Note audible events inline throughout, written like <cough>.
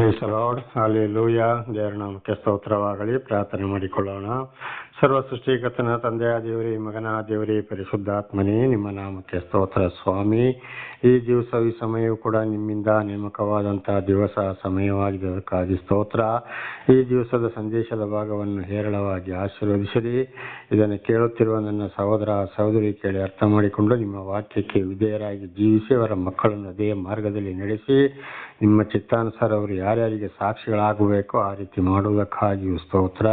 Praise lord ಲೂಯ ದೇವರ ನಾಮಕ್ಕೆ ಸ್ತೋತ್ರವಾಗಲಿ. ಪ್ರಾರ್ಥನೆ ಮಾಡಿಕೊಳ್ಳೋಣ. ಸರ್ವ ಸೃಷ್ಟಿಕರ್ತನ ತಂದೆಯ ದೇವರೇ, ಮಗನ ದೇವರೇ, ಪರಿಶುದ್ಧಾತ್ಮನೇ, ನಿಮ್ಮ ನಾಮಕ್ಕೆ ಸ್ತೋತ್ರ ಸ್ವಾಮಿ. ಈ ದಿವಸ, ಈ ಸಮಯವು ಕೂಡ ನಿಮ್ಮಿಂದ ನೇಮಕವಾದಂತಹ ದಿವಸ ಸಮಯವಾಗಿದೆ ಅದಕ್ಕಾಗಿ ಸ್ತೋತ್ರ. ಈ ದಿವಸದ ಸಂದೇಶದ ಭಾಗವನ್ನು ಹೇರಳವಾಗಿ ಆಶೀರ್ವದಿಸಿರಿ. ಇದನ್ನು ಕೇಳುತ್ತಿರುವ ನನ್ನ ಸಹೋದರ, ಸಹೋದರಿ ಕೇಳಿ ಅರ್ಥ ಮಾಡಿಕೊಂಡು ನಿಮ್ಮ ವಾಕ್ಯಕ್ಕೆ ವಿಧೇಯರಾಗಿ ಜೀವಿಸಿ, ಅವರ ಮಕ್ಕಳನ್ನು ಅದೇ ಮಾರ್ಗದಲ್ಲಿ ನಡೆಸಿ. ನಿಮ್ಮ ಚಿತ್ತಾನುಸಾರ ಅವರು ಯಾರ್ಯಾರಿಗೆ ಸಾಕ್ಷಿಗಳಾಗಬೇಕೋ, ಆ ರೀತಿ ಮಾಡುವುದಕ್ಕಾಗಿಯೂ ಸ್ತೋತ್ರ.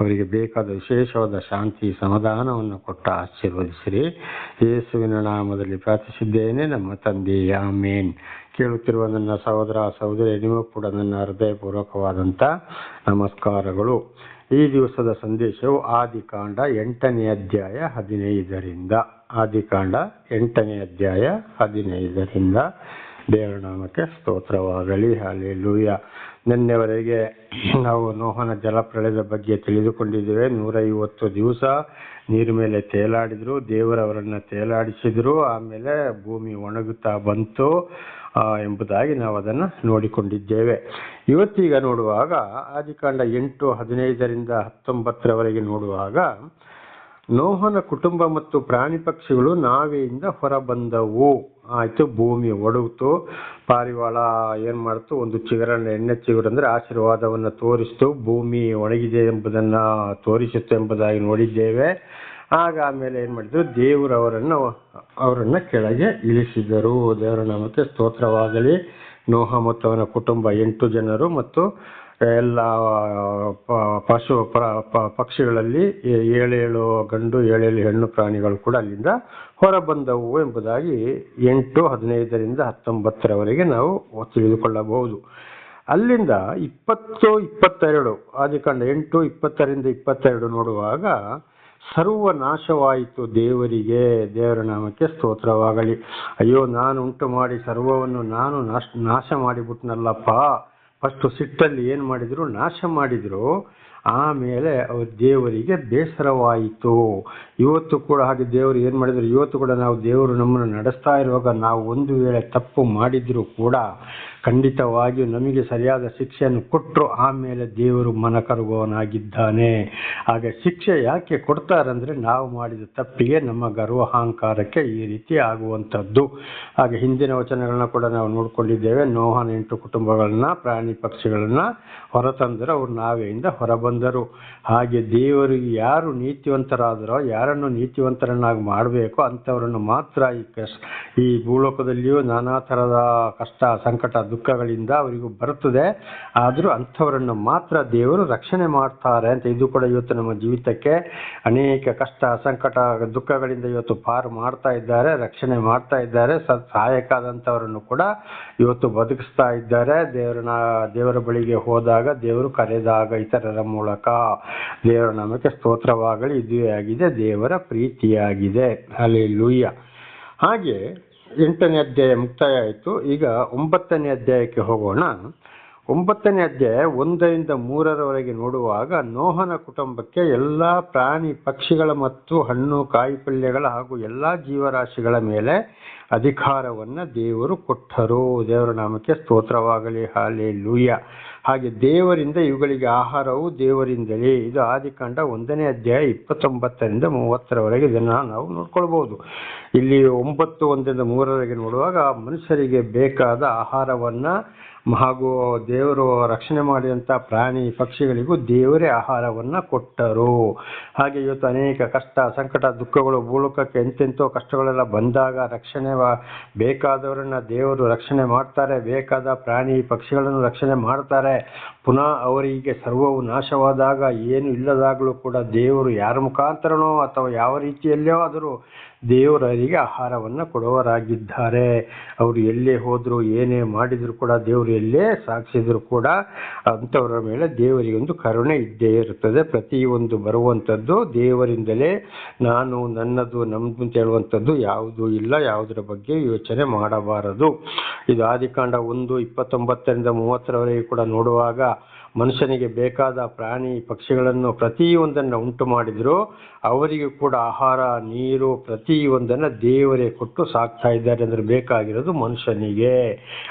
ಅವರಿಗೆ ಬೇಕಾದ ವಿಶೇಷವಾದ ಶಾಂತಿ ಸಮಾಧಾನವನ್ನು ಕೊಟ್ಟು ಆಶೀರ್ವದಿಸಿರಿ. ಯೇಸುವಿನ ನಾಮದಲ್ಲಿ ಪ್ರಾರ್ಥಿಸಿದ್ದೇನೆ. ನಮ್ಮ ತಂದೆ, ಆಮೇನ್. ಕೇಳುತ್ತಿರುವ ನನ್ನ ಸಹೋದರ, ಸಹೋದರಿ ನಿಮಗೂ ಕೂಡ ನನ್ನ ಹೃದಯಪೂರ್ವಕವಾದಂಥ ನಮಸ್ಕಾರಗಳು. ಈ ದಿವಸದ ಸಂದೇಶವು ಆದಿಕಾಂಡ ಎಂಟನೇ ಅಧ್ಯಾಯ ಹದಿನೈದರಿಂದ. ಆದಿಕಾಂಡ ಎಂಟನೇ ಅಧ್ಯಾಯ ಹದಿನೈದರಿಂದ. ದೇವರ ನಾಮಕ್ಕೆ ಸ್ತೋತ್ರವಾಗಲಿ. ಹಾಲೆಲೂಯ ನಿನ್ನೆವರೆಗೆ ನಾವು ನೋಹನ ಜಲಪ್ರಳಯದ ಬಗ್ಗೆ ತಿಳಿದುಕೊಂಡಿದ್ದೇವೆ. ನೂರ ಐವತ್ತು ದಿವಸ ನೀರು ಮೇಲೆ ತೇಲಾಡಿದ್ರು ದೇವರವರನ್ನ ತೇಲಾಡಿಸಿದ್ರು, ಆಮೇಲೆ ಭೂಮಿ ಒಣಗುತ್ತಾ ಬಂತು ಎಂಬುದಾಗಿ ನಾವು ಅದನ್ನು ನೋಡಿಕೊಂಡಿದ್ದೇವೆ. ಇವತ್ತೀಗ ನೋಡುವಾಗ, ಆದಿಕಾಂಡ ಎಂಟು ಹದಿನೈದರಿಂದ ಹತ್ತೊಂಬತ್ತರವರೆಗೆ ನೋಡುವಾಗ ನೋಹನ ಕುಟುಂಬ ಮತ್ತು ಪ್ರಾಣಿ ಪಕ್ಷಿಗಳು ನಾವೆಯಿಂದ ಹೊರಬಂದವು. ಆಯ್ತು ಭೂಮಿ ಒಡಗಿತು ಪಾರಿವಾಳ ಏನ್ ಮಾಡ್ತು? ಒಂದು ಚಿಗುರನ್ನ ಎಣ್ಣೆ ಚಿಗುರು ಅಂದ್ರೆ ಆಶೀರ್ವಾದವನ್ನ ತೋರಿಸ್ತು. ಭೂಮಿ ಒಣಗಿದೆ ಎಂಬುದನ್ನ ತೋರಿಸುತ್ತೆ ಎಂಬುದಾಗಿ ನೋಡಿದ್ದೇವೆ. ಆಗ ಆಮೇಲೆ ಏನ್ ಮಾಡಿದ್ರು? ದೇವರು ಅವರನ್ನ ಅವರನ್ನ ಕೆಳಗೆ ಇಳಿಸಿದರು. ದೇವರ ನಾಮಕ್ಕೆ ಸ್ತೋತ್ರವಾಗಲಿ. ನೋಹ ಮತ್ತು ಅವನ ಕುಟುಂಬ ಎಂಟು ಜನರು ಮತ್ತು ಎಲ್ಲ ಪಶು ಪಕ್ಷಿಗಳಲ್ಲಿ ಏಳೇಳು ಗಂಡು, ಏಳೇಳು ಹೆಣ್ಣು ಪ್ರಾಣಿಗಳು ಕೂಡ ಅಲ್ಲಿಂದ ಹೊರಬಂದವು ಎಂಬುದಾಗಿ ಎಂಟು, ಹದಿನೈದರಿಂದ ಹತ್ತೊಂಬತ್ತರವರೆಗೆ ನಾವು ತಿಳಿದುಕೊಳ್ಳಬಹುದು. ಅಲ್ಲಿಂದ ಇಪ್ಪತ್ತು, ಇಪ್ಪತ್ತೆರಡು, ಆದಿಕಾಂಡ ಎಂಟು, ಇಪ್ಪತ್ತರಿಂದ ಇಪ್ಪತ್ತೆರಡು ನೋಡುವಾಗ ಸರ್ವ ನಾಶವಾಯಿತು ದೇವರಿಗೆ, ದೇವರ ನಾಮಕ್ಕೆ ಸ್ತೋತ್ರವಾಗಲಿ. ಅಯ್ಯೋ ನಾನು ಉಂಟು ಮಾಡಿ ಸರ್ವವನ್ನು ನಾನು ನಾಶ ನಾಶ ಮಾಡಿಬಿಟ್ನಲ್ಲಪ್ಪ. ಫಸ್ಟ್ ಸಿಟ್ಟಲ್ಲಿ ಏನು ಮಾಡಿದ್ರು ನಾಶ ಮಾಡಿದ್ರು. ಆಮೇಲೆ ಅವ್ರ ದೇವರಿಗೆ ಬೇಸರವಾಯಿತು. ಇವತ್ತು ಕೂಡ ಹಾಗೆ ದೇವರು ಏನು ಮಾಡಿದ್ರು? ಇವತ್ತು ಕೂಡ ನಾವು ದೇವರು ನಮ್ಮನ್ನು ನಡೆಸ್ತಾ ಇರುವಾಗ ನಾವು ಒಂದು ವೇಳೆ ತಪ್ಪು ಮಾಡಿದ್ರು ಕೂಡ ಖಂಡಿತವಾಗಿಯೂ ನಮಗೆ ಸರಿಯಾದ ಶಿಕ್ಷೆಯನ್ನು ಕೊಟ್ಟರು ಆಮೇಲೆ ದೇವರು ಮನ ಕರುಗುವವನಾಗಿದ್ದಾನೆ ಹಾಗೆ ಶಿಕ್ಷೆ ಯಾಕೆ ಕೊಡ್ತಾರಂದರೆ ನಾವು ಮಾಡಿದ ತಪ್ಪಿಗೆ ನಮ್ಮ ಗರ್ವಹಂಕಾರಕ್ಕೆ ಈ ರೀತಿ ಆಗುವಂಥದ್ದು. ಹಾಗೆ ಹಿಂದಿನ ವಚನಗಳನ್ನ ಕೂಡ ನಾವು ನೋಡಿಕೊಂಡಿದ್ದೇವೆ. ನೋಹನ ಎಂಟು ಕುಟುಂಬಗಳನ್ನ, ಪ್ರಾಣಿ ಪಕ್ಷಿಗಳನ್ನ ಹೊರತಂದರು. ಅವರು ನಾವೆಯಿಂದ ಹೊರಬಂದರು. ಹಾಗೆ ದೇವರಿಗೆ ಯಾರು ನೀತಿವಂತರಾದರೋ ಯಾರನ್ನು ನೀತಿವಂತರನ್ನಾಗಿ ಮಾಡಬೇಕು ಅಂಥವರನ್ನು ಮಾತ್ರ ಈ ಕಷ್ಟ, ಈ ಭೂಲೋಕದಲ್ಲಿಯೂ ನಾನಾ ಥರದ ಕಷ್ಟ, ಸಂಕಟ, ದುಃಖಗಳಿಂದ ಅವರಿಗೂ ಬರುತ್ತದೆ. ಆದರೂ ಅಂಥವರನ್ನು ಮಾತ್ರ ದೇವರು ರಕ್ಷಣೆ ಮಾಡ್ತಾರೆ ಅಂತ ಇದು ಕೂಡ ಇವತ್ತು ನಮ್ಮ ಜೀವಿತಕ್ಕೆ ಅನೇಕ ಕಷ್ಟ, ಸಂಕಟ, ದುಃಖಗಳಿಂದ ಇವತ್ತು ಪಾರು ಮಾಡ್ತಾ ಇದ್ದಾರೆ, ರಕ್ಷಣೆ ಮಾಡ್ತಾ ಇದ್ದಾರೆ. ಸತ್ ಸಹಾಯಕ್ಕಾದಂಥವರನ್ನು ಕೂಡ ಇವತ್ತು ಬದುಕಿಸ್ತಾ ಇದ್ದಾರೆ. ದೇವರನ್ನ, ದೇವರ ಬಳಿಗೆ ಹೋದಾಗ ದೇವರು ಕರೆದಾಗ ಇತರರ ಮೂಲಕ ದೇವರ ನಮಗೆ ಸ್ತೋತ್ರವಾಗಲಿ, ಇದುವೇ ಆಗಿದೆ. ದೇವರ ಪ್ರೀತಿಯಾಗಿದೆ. ಅಲ್ಲಿ ಲೂಯ್ಯ ಹಾಗೆ ಎಂಟನೇ ಅಧ್ಯಾಯ ಮುಕ್ತಾಯ ಆಯಿತು. ಈಗ ಒಂಬತ್ತನೇ ಅಧ್ಯಾಯಕ್ಕೆ ಹೋಗೋಣ. ಒಂಬತ್ತನೇ ಅಧ್ಯಾಯ ಒಂದರಿಂದ ಮೂರರವರೆಗೆ ನೋಡುವಾಗ ನೋಹನ ಕುಟುಂಬಕ್ಕೆ ಎಲ್ಲ ಪ್ರಾಣಿ ಪಕ್ಷಿಗಳ ಮತ್ತು ಹಣ್ಣು ಕಾಯಿಪಲ್ಯಗಳ ಹಾಗೂ ಎಲ್ಲ ಜೀವರಾಶಿಗಳ ಮೇಲೆ ಅಧಿಕಾರವನ್ನು ದೇವರು ಕೊಟ್ಟರು. ದೇವರ ನಾಮಕ್ಕೆ ಸ್ತೋತ್ರವಾಗಲಿ. ಹಾಲೆ ಲೂಯ ಹಾಗೆ ದೇವರಿಂದ ಇವುಗಳಿಗೆ ಆಹಾರವು ದೇವರಿಂದಲೇ. ಇದು ಆದಿಕಾಂಡ ಒಂದನೇ ಅಧ್ಯಾಯ ಇಪ್ಪತ್ತೊಂಬತ್ತರಿಂದ ಮೂವತ್ತರವರೆಗೆ ಇದನ್ನು ನಾವು ನೋಡ್ಕೊಳ್ಬಹುದು ಇಲ್ಲಿ ಒಂಬತ್ತು ಒಂದರಿಂದ ಮೂರರವರೆಗೆ ನೋಡುವಾಗ ಮನುಷ್ಯರಿಗೆ ಬೇಕಾದ ಆಹಾರವನ್ನ ಹಾಗೂ ದೇವರು ರಕ್ಷಣೆ ಮಾಡಿದಂಥ ಪ್ರಾಣಿ ಪಕ್ಷಿಗಳಿಗೂ ದೇವರೇ ಆಹಾರವನ್ನು ಕೊಟ್ಟರು. ಹಾಗೆ ಇವತ್ತು ಅನೇಕ ಕಷ್ಟ, ಸಂಕಟ, ದುಃಖಗಳು ಭೂಲೋಕಕ್ಕೆ ಎಂತೆಂಥೋ ಕಷ್ಟಗಳೆಲ್ಲ ಬಂದಾಗ ರಕ್ಷಣೆ ಬೇಕಾದವರನ್ನು ದೇವರು ರಕ್ಷಣೆ ಮಾಡ್ತಾರೆ, ಬೇಕಾದ ಪ್ರಾಣಿ ಪಕ್ಷಿಗಳನ್ನು ರಕ್ಷಣೆ ಮಾಡ್ತಾರೆ. ಪುನಃ ಅವರಿಗೆ ಸರ್ವವು ನಾಶವಾದಾಗ, ಏನು ಇಲ್ಲದಾಗಲೂ ಕೂಡ ದೇವರು ಯಾರ ಮುಖಾಂತರನೋ ಅಥವಾ ಯಾವ ರೀತಿಯಲ್ಲೋ ಆದರೂ ದೇವರಿಗೆ ಆಹಾರವನ್ನು ಕೊಡುವರಾಗಿದ್ದಾರೆ. ಅವರು ಎಲ್ಲೇ ಹೋದರೂ, ಏನೇ ಮಾಡಿದರೂ ಕೂಡ ದೇವರು ಎಲ್ಲೇ ಸಾಕ್ಷಿದ್ರು ಕೂಡ ಅಂಥವರ ಮೇಲೆ ದೇವರಿಗೆ ಒಂದು ಕರುಣೆ ಇದ್ದೇ ಇರುತ್ತದೆ ಪ್ರತಿಯೊಂದು ಬರುವಂಥದ್ದು ದೇವರಿಂದಲೇ ನಾನು ನನ್ನದು, ನಮ್ದು ಅಂತ ಹೇಳುವಂಥದ್ದು ಯಾವುದೂ ಇಲ್ಲ, ಯಾವುದರ ಬಗ್ಗೆ ಯೋಚನೆ ಮಾಡಬಾರದು. ಇದು ಆದಿಕಾಂಡ ಒಂದು, ಇಪ್ಪತ್ತೊಂಬತ್ತರಿಂದ ಮೂವತ್ತರವರೆಗೆ ಕೂಡ ನೋಡುವಾಗ ಮನುಷ್ಯನಿಗೆ ಬೇಕಾದ ಪ್ರಾಣಿ ಪಕ್ಷಿಗಳನ್ನು ಪ್ರತಿಯೊಂದನ್ನು ಉಂಟು ಮಾಡಿದರೂ, ಅವರಿಗೂ ಕೂಡ ಆಹಾರ, ನೀರು ಪ್ರತಿಯೊಂದನ್ನು ದೇವರೇ ಕೊಟ್ಟು ಸಾಕ್ತಾ ಇದ್ದಾರೆ ಅಂದರೆ ಬೇಕಾಗಿರೋದು ಮನುಷ್ಯನಿಗೆ.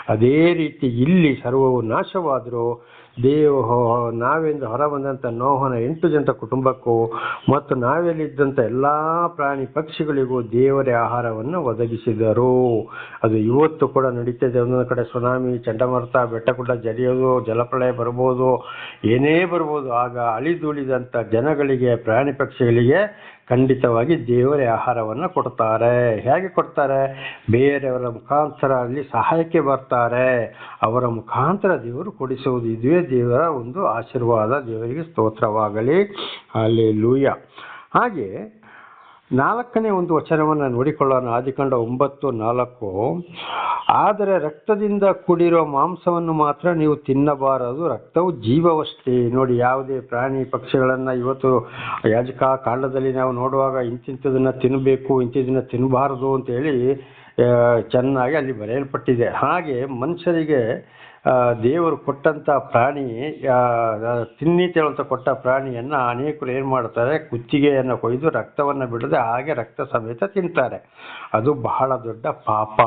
ಅದೇ ರೀತಿ ಇಲ್ಲಿ ಸರ್ವವು ನಾಶವಾದರೂ ದೇವ ನಾವೆಂದು ಹೊರ ಬಂದಂಥ ನೋಹನ ಎಂಟು ಜನ ಕುಟುಂಬಕ್ಕೂ ಮತ್ತು ನಾವೆಲ್ಲಿದ್ದಂಥ ಎಲ್ಲ ಪ್ರಾಣಿ ಪಕ್ಷಿಗಳಿಗೂ ದೇವರೇ ಆಹಾರವನ್ನು ಒದಗಿಸಿದರು. ಅದು ಇವತ್ತು ಕೂಡ ನಡೀತಿದೆ. ಒಂದೊಂದು ಕಡೆ ಸುನಾಮಿ, ಚಂಡಮಾರುತ ಬೆಟ್ಟ ಗುಡ್ಡ ಜರಿಯೋದು, ಜಲಪ್ರಳಯ ಬರ್ಬೋದು, ಏನೇ ಬರ್ಬೋದು. ಆಗ ಅಳಿದುಳಿದಂಥ ಜನಗಳಿಗೆ, ಪ್ರಾಣಿ ಪಕ್ಷಿಗಳಿಗೆ ಖಂಡಿತವಾಗಿ ದೇವರೇ ಆಹಾರವನ್ನು ಕೊಡ್ತಾರೆ. ಹೇಗೆ ಕೊಡ್ತಾರೆ? ಬೇರೆಯವರ ಮುಖಾಂತರ ಅಲ್ಲಿ ಸಹಾಯಕ್ಕೆ ಬರ್ತಾರೆ. ಅವರ ಮುಖಾಂತರ ದೇವರು ಕೊಡಿಸುವುದು ಇದುವೇ ದೇವರ ಒಂದು ಆಶೀರ್ವಾದ. ದೇವರಿಗೆ ಸ್ತೋತ್ರವಾಗಲಿ. ಅಲ್ಲಿ ಲೂಯ ಹಾಗೆ ನಾಲ್ಕನೇ ಒಂದು ವಚನವನ್ನು ನೋಡಿಕೊಳ್ಳೋಣ. ಆದಿಕಂಡ ಒಂಬತ್ತು ನಾಲ್ಕು. ಆದರೆ ರಕ್ತದಿಂದ ಕೂಡಿರೋ ಮಾಂಸವನ್ನು ಮಾತ್ರ ನೀವು ತಿನ್ನಬಾರದು. ರಕ್ತವು ಜೀವವಷ್ಟೇ. ನೋಡಿ, ಯಾವುದೇ ಪ್ರಾಣಿ ಪಕ್ಷಿಗಳನ್ನು ಇವತ್ತು ಯಾಜಕ ಕಾಂಡದಲ್ಲಿ ನಾವು ನೋಡುವಾಗ ಇಂತಿಂಥದನ್ನು ತಿನ್ನಬೇಕು ಇಂಥದನ್ನ ತಿನ್ನಬಾರದು ಅಂತೇಳಿ ಚೆನ್ನಾಗಿ ಅಲ್ಲಿ ಬರೆಯಲ್ಪಟ್ಟಿದೆ. ಹಾಗೆ ಮನುಷ್ಯರಿಗೆ ದೇವರು ಕೊಟ್ಟಂತ ಪ್ರಾಣಿ ತಿನ್ನಿ ಅಂತ ಕೊಟ್ಟ ಪ್ರಾಣಿಯನ್ನ ಅನೇಕರು ಏನು ಮಾಡ್ತಾರೆ, ಕುತ್ತಿಗೆಯನ್ನು ಕೊಯ್ದು ರಕ್ತವನ್ನು ಬಿಡದೆ ಹಾಗೆ ರಕ್ತ ಸಮೇತ ತಿಂತಾರೆ. ಅದು ಬಹಳ ದೊಡ್ಡ ಪಾಪ.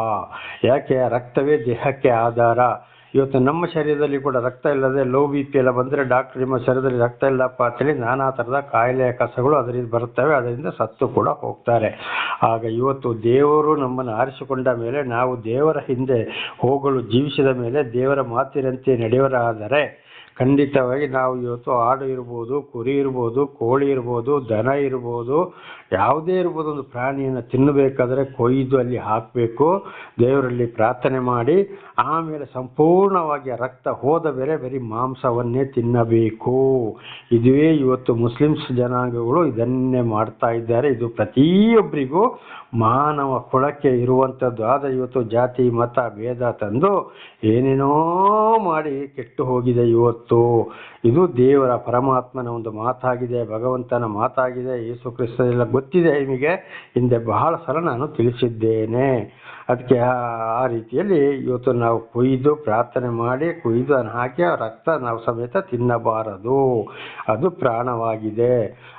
ಯಾಕೆ? ರಕ್ತವೇ ದೇಹಕ್ಕೆ ಆಧಾರ. ಇವತ್ತು ನಮ್ಮ ಶರೀರದಲ್ಲಿ ಕೂಡ ರಕ್ತ ಇಲ್ಲದೆ ಲೋ ಬಿ ಪಿ ಎಲ್ಲ ಬಂದರೆ ಡಾಕ್ಟರ್ ನಿಮ್ಮ ಶರೀರದಲ್ಲಿ ರಕ್ತ ಇಲ್ಲಪ್ಪ ಅಂತೇಳಿ ನಾನಾ ಥರದ ಕಾಯಿಲೆಯ ಕಸಗಳು ಅದರಿಂದ ಬರುತ್ತವೆ, ಅದರಿಂದ ಸತ್ತು ಕೂಡ ಹೋಗ್ತಾರೆ. ಆಗ ಇವತ್ತು ದೇವರು ನಮ್ಮನ್ನು ಆರಿಸಿಕೊಂಡ ಮೇಲೆ ನಾವು ದೇವರ ಹಿಂದೆ ಹೋಗಲು ಜೀವಿಸಿದ ಮೇಲೆ ದೇವರ ಮಾತಿನಂತೆ ನಡೆಯವರಾದರೆ ಖಂಡಿತವಾಗಿ ನಾವು ಇವತ್ತು ಆಡು ಇರ್ಬೋದು, ಕುರಿ ಇರ್ಬೋದು, ಕೋಳಿ ಇರ್ಬೋದು, ದನ ಇರ್ಬೋದು, ಯಾವುದೇ ಇರ್ಬೋದು ಒಂದು ಪ್ರಾಣಿಯನ್ನು ತಿನ್ನಬೇಕಾದ್ರೆ ಕೊಯ್ದು ಅಲ್ಲಿ ಹಾಕಬೇಕು, ದೇವರಲ್ಲಿ ಪ್ರಾರ್ಥನೆ ಮಾಡಿ ಆಮೇಲೆ ಸಂಪೂರ್ಣವಾಗಿ ರಕ್ತ ಹೋದ ಬೇರೆ ಬರೀ ಮಾಂಸವನ್ನೇ ತಿನ್ನಬೇಕು. ಇದುವೇ ಇವತ್ತು ಮುಸ್ಲಿಮ್ಸ್ ಜನಾಂಗಗಳು ಇದನ್ನೇ ಮಾಡ್ತಾ ಇದ್ದಾರೆ. ಇದು ಪ್ರತಿಯೊಬ್ಬರಿಗೂ ಮಾನವ ಕುಳಕ್ಕೆ ಇರುವಂಥದ್ದು. ಆದ ಇವತ್ತು ಜಾತಿ, ಮತ, ಭೇದ ತಂದು ಏನೇನೋ ಮಾಡಿ ಕೆಟ್ಟು ಹೋಗಿದೆ ಇವತ್ತು. ಇದು ದೇವರ ಪರಮಾತ್ಮನ ಒಂದು ಮಾತಾಗಿದೆ, ಭಗವಂತನ ಮಾತಾಗಿದೆ, ಯೇಸು ಕ್ರಿಸ್ತ ಎಲ್ಲ ಗೊತ್ತಿದೆ ನಿಮಗೆ. ಹಿಂದೆ ಬಹಳ ಸಲ ನಾನು ತಿಳಿಸಿದ್ದೇನೆ. ಅದಕ್ಕೆ ಆ ರೀತಿಯಲ್ಲಿ ಇವತ್ತು ನಾವು ಕೊಯ್ದು ಪ್ರಾರ್ಥನೆ ಮಾಡಿ ಕೊಯ್ದು ಅದನ್ನು ಹಾಕಿ ಆ ರಕ್ತ ನಾವು ಸಮೇತ ತಿನ್ನಬಾರದು. ಅದು ಪ್ರಾಣವಾಗಿದೆ.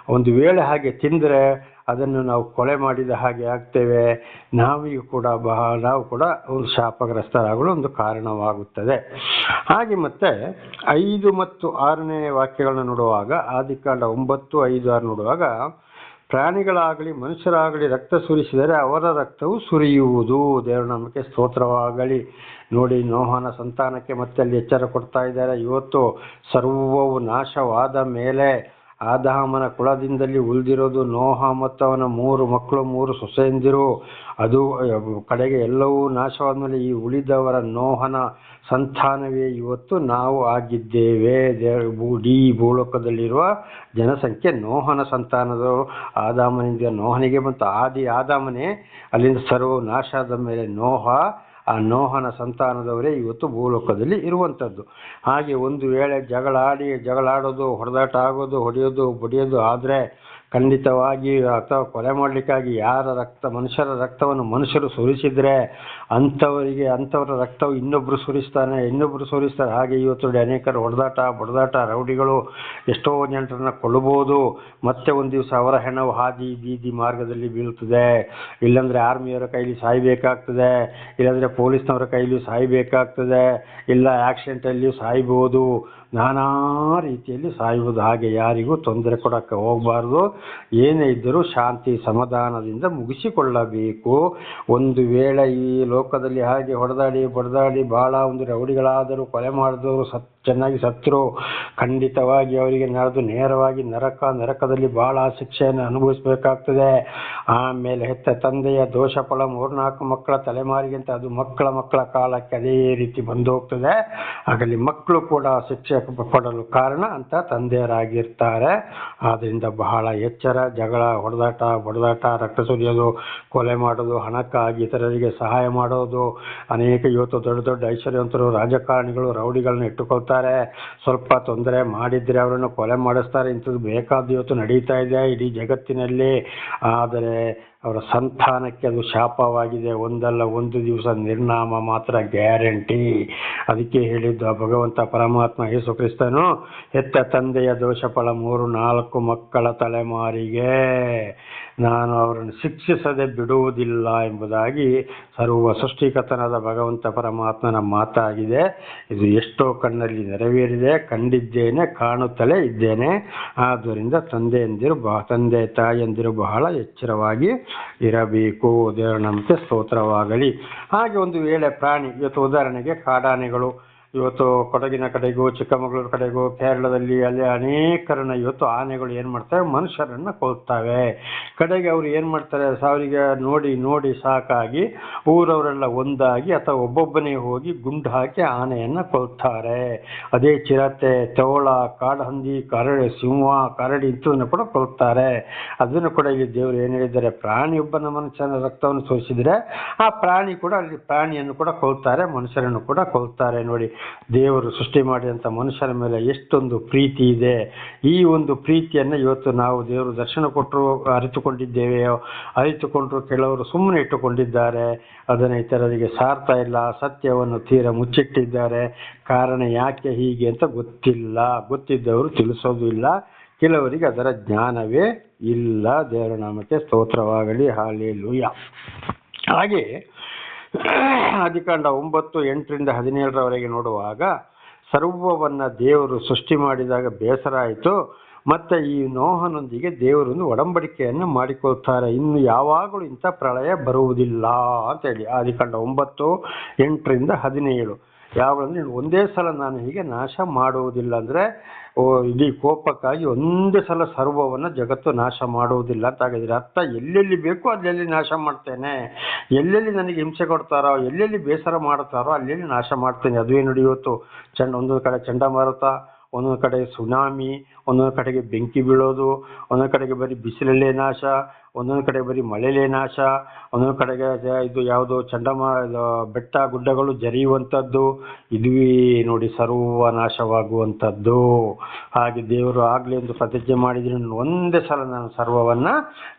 ಒಂದು ವೇಳೆ ಹಾಗೆ ತಿಂದರೆ ಅದನ್ನು ನಾವು ಕೊಲೆ ಮಾಡಿದ ಹಾಗೆ ಆಗ್ತೇವೆ. ನಾವಿಗೂ ಕೂಡ ಬಹ, ನಾವು ಕೂಡ ಒಂದು ಶಾಪಗ್ರಸ್ತರಾಗಲು ಒಂದು ಕಾರಣವಾಗುತ್ತದೆ. ಹಾಗೆ ಮತ್ತೆ ಐದು ಮತ್ತು ಆರನೇ ವಾಕ್ಯಗಳನ್ನ ನೋಡುವಾಗ, ಆದಿಕಾಂಡ ಒಂಬತ್ತು, ಐದು, ಆರು ನೋಡುವಾಗ ಪ್ರಾಣಿಗಳಾಗಲಿ, ಮನುಷ್ಯರಾಗಲಿ ರಕ್ತ ಸುರಿಸಿದರೆ ಅವರ ರಕ್ತವು ಸುರಿಯುವುದು. ದೇವರ ನಮಗೆ ಸ್ತೋತ್ರವಾಗಲಿ. ನೋಡಿ, ನೋಹನ ಸಂತಾನಕ್ಕೆ ಮತ್ತೆ ಅಲ್ಲಿ ಎಚ್ಚರ ಕೊಡ್ತಾ ಇದ್ದಾರೆ. ಇವತ್ತು ಸರ್ವವು ನಾಶವಾದ ಮೇಲೆ ಆದಾಮನ ಕುಲದಿಂದಲೇ ಉಳಿದಿರೋದು ನೋಹ ಮತ್ತು ಅವನ ಮೂರು ಮಕ್ಕಳು, ಮೂರು ಸೊಸೆಯಂದಿರು. ಅದು ಕಡೆಗೆ ಎಲ್ಲವೂ ನಾಶವಾದ ಮೇಲೆ ಈ ಉಳಿದವರ ನೋಹನ ಸಂತಾನವೇ ಇವತ್ತು ನಾವು ಆಗಿದ್ದೇವೆ. ಇಡೀ ಭೂಲೋಕದಲ್ಲಿರುವ ಜನಸಂಖ್ಯೆ ನೋಹನ ಸಂತಾನದವರು ಆದಾಮನಿಂದ ನೋಹನಿಗೆ ಬಂತು. ಆದಿ ಆದಾಮನೇ ಅಲ್ಲಿಂದ ಸರ್ವ ನಾಶ ಆದ ಮೇಲೆ ನೋಹ ಆ ನೋಹನ ಸಂತಾನದವರೇ ಇವತ್ತು ಭೂಲೋಕದಲ್ಲಿ ಇರುವಂಥದ್ದು. ಹಾಗೆ ಒಂದು ವೇಳೆ ಜಗಳಾಡಿ, ಜಗಳಾಡೋದು, ಹೊಡೆದಾಟ ಆಗೋದು, ಹೊಡೆಯೋದು, ಬಡಿಯೋದು ಆದರೆ ಖಂಡಿತವಾಗಿ ಅಥವಾ ಕೊಲೆ ಮಾಡಲಿಕ್ಕಾಗಿ ಯಾರ ರಕ್ತ, ಮನುಷ್ಯರ ರಕ್ತವನ್ನು ಮನುಷ್ಯರು ಸುರಿಸಿದರೆ ಅಂಥವರಿಗೆ, ಅಂಥವರ ರಕ್ತವು ಇನ್ನೊಬ್ಬರು ಸುರಿಸ್ತಾನೆ ಇನ್ನೊಬ್ಬರು ಸುರಿಸ್ತಾರೆ. ಹಾಗೆ ಇವತ್ತು ಅನೇಕರು ಹೊಡೆದಾಟ, ಬಡದಾಟ, ರೌಡಿಗಳು ಎಷ್ಟೋ ಜನರನ್ನು ಕೊಲ್ಲಬಹುದು ಮತ್ತೆ ಒಂದು ದಿವಸ ಅವರ ಹೆಣವು ಹಾದಿ, ಬೀದಿ ಮಾರ್ಗದಲ್ಲಿ ಬೀಳ್ತದೆ ಇಲ್ಲಾಂದರೆ ಆರ್ಮಿಯವರ ಕೈಲಿ ಸಾಯಬೇಕಾಗ್ತದೆ. ಇಲ್ಲಾಂದರೆ ಪೊಲೀಸ್ನವರ ಕೈಲಿ ಸಾಯಬೇಕಾಗ್ತದೆ. ಇಲ್ಲ ಆಕ್ಸಿಡೆಂಟಲ್ಲಿಯೂ ಸಾಯ್ಬೋದು. ನಾನಾ ರೀತಿಯಲ್ಲಿ ಸಾಯುವುದು ಹಾಗೆ ಯಾರಿಗೂ ತೊಂದರೆ ಕೊಡಕ್ಕೆ ಹೋಗಬಾರ್ದು. ಏನೇ ಇದ್ದರೂ ಶಾಂತಿ ಸಮಾಧಾನದಿಂದ ಮುಗಿಸಿಕೊಳ್ಳಬೇಕು. ಒಂದು ವೇಳೆ ಈ ಲೋಕದಲ್ಲಿ ಹಾಗೆ ಹೊಡೆದಾಡಿ, ಬಡದಾಡಿ ಭಾಳ ಒಂದು ರೌಡಿಗಳಾದರೂ ಕೊಲೆ ಮಾಡಿದವರು ಸತ್, ಚೆನ್ನಾಗಿ ಸತ್ತರು ಖಂಡಿತವಾಗಿ ಅವರಿಗೆ ನಡೆದು ನೇರವಾಗಿ ನರಕ, ನರಕದಲ್ಲಿ ಭಾಳ ಶಿಕ್ಷೆಯನ್ನು ಅನುಭವಿಸಬೇಕಾಗ್ತದೆ. ಆಮೇಲೆ ಹೆತ್ತ ತಂದೆಯ ದೋಷ ಫಲ ಮೂರ್ನಾಲ್ಕು ಮಕ್ಕಳ ತಲೆಮಾರಿಗಿಂತ ಅದು ಮಕ್ಕಳ ಮಕ್ಕಳ ಕಾಲಕ್ಕೆ ಅದೇ ರೀತಿ ಬಂದು ಹೋಗ್ತದೆ. ಹಾಗಲ್ಲಿ ಮಕ್ಕಳು ಕೂಡ ಶಿಕ್ಷೆ ಪಡಲು ಕಾರಣ ಅಂತ ತಂದೆಯರಾಗಿರ್ತಾರೆ. ಆದ್ದರಿಂದ ಬಹಳ ಎಚ್ಚರ, ಜಗಳ, ಹೊಡೆದಾಟ, ಬಡದಾಟ, ರಕ್ತ ಸುರಿಯೋದು, ಕೊಲೆ ಮಾಡೋದು, ಹಣಕ್ಕಾಗಿ ಇತರರಿಗೆ ಸಹಾಯ ಮಾಡೋದು, ಅನೇಕ ಇವತ್ತು ದೊಡ್ಡ ದೊಡ್ಡ ಐಶ್ವರ್ಯವಂತರು, ರಾಜಕಾರಣಿಗಳು, ರೌಡಿಗಳನ್ನ ಇಟ್ಟುಕೊಳ್ತಾರೆ. ಸ್ವಲ್ಪ ತೊಂದರೆ ಮಾಡಿದ್ರೆ ಅವರನ್ನು ಕೊಲೆ ಮಾಡಿಸ್ತಾರೆ. ಇಂಥದ್ದು ಬೇಕಾದ ಇವತ್ತು ನಡೀತಾ ಇದೆ ಇಡೀ ಜಗತ್ತಿನಲ್ಲಿ. ಆದರೆ ಅವರ ಸಂತಾನಕ್ಕೆ ಅದು ಶಾಪವಾಗಿದೆ. ಒಂದಲ್ಲ ಒಂದು ದಿವಸ ನಿರ್ನಾಮ ಮಾತ್ರ ಗ್ಯಾರಂಟಿ. ಅದಕ್ಕೆ ಹೇಳಿದ್ದು ಆ ಭಗವಂತ ಪರಮಾತ್ಮ ಯೇಸು ಕ್ರಿಸ್ತನು ಹೆತ್ತ ತಂದೆಯ ದೋಷ ಫಲ ಮೂರು ನಾಲ್ಕು ಮಕ್ಕಳ ತಲೆಮಾರಿಗೆ. ನಾನು ಅವರನ್ನು ಶಿಕ್ಷಿಸದೆ ಬಿಡುವುದಿಲ್ಲ ಎಂಬುದಾಗಿ ಸರ್ವ ಸೃಷ್ಟಿಕತನದ ಭಗವಂತ ಪರಮಾತ್ಮನ ಮಾತಾಗಿದೆ. ಇದು ಎಷ್ಟೋ ಕಣ್ಣಲ್ಲಿ ನೆರವೇರಿದೆ, ಕಂಡಿದ್ದೇನೆ, ಕಾಣುತ್ತಲೇ ಇದ್ದೇನೆ. ಆದ್ದರಿಂದ ತಂದೆಯಂದಿರು ಬಹ ತಂದೆ, ತಾಯಿಯಂದಿರು ಬಹಳ ಎಚ್ಚರವಾಗಿ ಇರಬೇಕು. ದೇವರ ಸ್ತೋತ್ರವಾಗಲಿ. ಹಾಗೆ ಒಂದು ವೇಳೆ ಪ್ರಾಣಿ, ಇವತ್ತು ಉದಾಹರಣೆಗೆ ಕಾಡಾನೆಗಳು. ಇವತ್ತು ಕೊಡಗಿನ ಕಡೆಗೂ, ಚಿಕ್ಕಮಗಳೂರು ಕಡೆಗೂ, ಕೇರಳದಲ್ಲಿ ಅಲ್ಲಿ ಅನೇಕರನ್ನ ಇವತ್ತು ಆನೆಗಳು ಏನು ಮಾಡ್ತವೆ? ಮನುಷ್ಯರನ್ನು ಕೊಲ್ತವೆ. ಕಡೆಗೆ ಅವರು ಏನು ಮಾಡ್ತಾರೆ? ಸಾವಿರಿಗೆ ನೋಡಿ ನೋಡಿ ಸಾಕಾಗಿ ಊರವರೆಲ್ಲ ಒಂದಾಗಿ ಅಥವಾ ಒಬ್ಬೊಬ್ಬನೇ ಹೋಗಿ ಗುಂಡು ಹಾಕಿ ಆನೆಯನ್ನು ಕೊಲ್ತಾರೆ. ಅದೇ ಚಿರತೆ ತೋಳ ಕಾಡಹಂದಿ ಕರಡಿ ಸಿಂಹ, ಕರಡಿ ಇಂಥದನ್ನು ಕೂಡ ಕೊಲ್ತಾರೆ. ಅದನ್ನು ಕೂಡ ಇಲ್ಲಿ ದೇವರು ಏನು ಹೇಳಿದ್ದಾರೆ? ಪ್ರಾಣಿಯೊಬ್ಬನ ಮನುಷ್ಯನ ರಕ್ತವನ್ನು ಸೋಸಿದರೆ ಆ ಪ್ರಾಣಿ ಕೂಡ ಅಲ್ಲಿ ಪ್ರಾಣಿಯನ್ನು ಕೂಡ ಕೊಲ್ತಾರೆ, ಮನುಷ್ಯರನ್ನು ಕೂಡ ಕೊಲ್ತಾರೆ. ನೋಡಿ ದೇವರು ಸೃಷ್ಟಿ ಮಾಡಿದಂಥ ಮನುಷ್ಯರ ಮೇಲೆ ಎಷ್ಟೊಂದು ಪ್ರೀತಿ ಇದೆ. ಈ ಒಂದು ಪ್ರೀತಿಯನ್ನು ಇವತ್ತು ನಾವು ದೇವರು ದರ್ಶನ ಕೊಟ್ಟರು, ಅರಿತುಕೊಂಡಿದ್ದೇವೆಯೋ, ಅರಿತುಕೊಂಡ್ರು ಕೆಲವರು ಸುಮ್ಮನೆ ಇಟ್ಟುಕೊಂಡಿದ್ದಾರೆ. ಅದನ್ನು ಇತರರಿಗೆ ಸಾರ್ತಾ ಇಲ್ಲ, ಸತ್ಯವನ್ನು ತೀರ ಮುಚ್ಚಿಟ್ಟಿದ್ದಾರೆ. ಕಾರಣ ಯಾಕೆ ಹೀಗೆ ಅಂತ ಗೊತ್ತಿಲ್ಲ. ಗೊತ್ತಿದ್ದವರು ತಿಳಿಸೋದು ಇಲ್ಲ. ಕೆಲವರಿಗೆ ಅದರ ಜ್ಞಾನವೇ ಇಲ್ಲ. ದೇವರ ನಾಮಕ್ಕೆ ಸ್ತೋತ್ರವಾಗಲಿ. ಹಾಲೇಲೂಯ ಹಾಗೆ ಆದಿಕಾಂಡ ಒಂಬತ್ತು, ಎಂಟರಿಂದ ಹದಿನೇಳರವರೆಗೆ ನೋಡುವಾಗ ಸರ್ವವನ್ನ ದೇವರು ಸೃಷ್ಟಿ ಮಾಡಿದಾಗ ಬೇಸರ ಆಯಿತು ಮತ್ತೆ ಈ ನೋಹನೊಂದಿಗೆ ದೇವರೊಂದು ಒಡಂಬಡಿಕೆಯನ್ನು ಮಾಡಿಕೊಳ್ತಾರೆ. ಇನ್ನು ಯಾವಾಗಲೂ ಇಂಥ ಪ್ರಳಯ ಬರುವುದಿಲ್ಲ ಅಂತೇಳಿ ಆದಿಕಾಂಡ ಒಂಬತ್ತು, ಎಂಟರಿಂದ ಹದಿನೇಳು. ಯಾವಾಗಲೂ ಒಂದೇ ಸಲ ನಾನು ಹೀಗೆ ನಾಶ ಮಾಡುವುದಿಲ್ಲ ಅಂದರೆ ಓ, ಇಡೀ ಕೋಪಕ್ಕಾಗಿ ಒಂದೇ ಸಲ ಸರ್ವವನ್ನು ಜಗತ್ತು ನಾಶ ಮಾಡುವುದಿಲ್ಲ ಅಂತ ಆಗಿದ್ರೆ ಅರ್ಥ, ಎಲ್ಲೆಲ್ಲಿ ಬೇಕೋ ಅಲ್ಲೆಲ್ಲಿ ನಾಶ ಮಾಡ್ತೇನೆ, ಎಲ್ಲೆಲ್ಲಿ ನನಗೆ ಹಿಂಸೆ ಕೊಡ್ತಾರೋ, ಎಲ್ಲೆಲ್ಲಿ ಬೇಸರ ಮಾಡ್ತಾರೋ ಅಲ್ಲೆಲ್ಲಿ ನಾಶ ಮಾಡ್ತೇನೆ. ಅದು ಏನು ಇವತ್ತು ಚಂಡ, ಒಂದೊಂದು ಕಡೆ ಚಂಡಮಾರುತ ಒಂದೊಂದು ಕಡೆ ಸುನಾಮಿ, ಒಂದೊಂದು ಕಡೆಗೆ ಬೆಂಕಿ ಬೀಳೋದು, ಒಂದೊಂದು ಕಡೆಗೆ ಬರೀ ಬಿಸಿಲಲ್ಲೇ ನಾಶ ಒಂದೊಂದು ಕಡೆ ಬರೀ ಮಳೆಲೇ ನಾಶ, ಒಂದೊಂದು ಕಡೆಗೆ ಇದು ಯಾವುದು ಚಂಡಮ ಬೆಟ್ಟ ಗುಡ್ಡಗಳು ಜರಿಯುವಂಥದ್ದು, ಇದುವೇ ನೋಡಿ ಸರ್ವ ನಾಶವಾಗುವಂಥದ್ದು. ಹಾಗೆ ದೇವರು ಆಗಲಿ ಎಂದು ಪ್ರತಿಜ್ಞೆ ಮಾಡಿದ್ರೆ, ಒಂದೇ ಸಲ ನಾನು ಸರ್ವವನ್ನ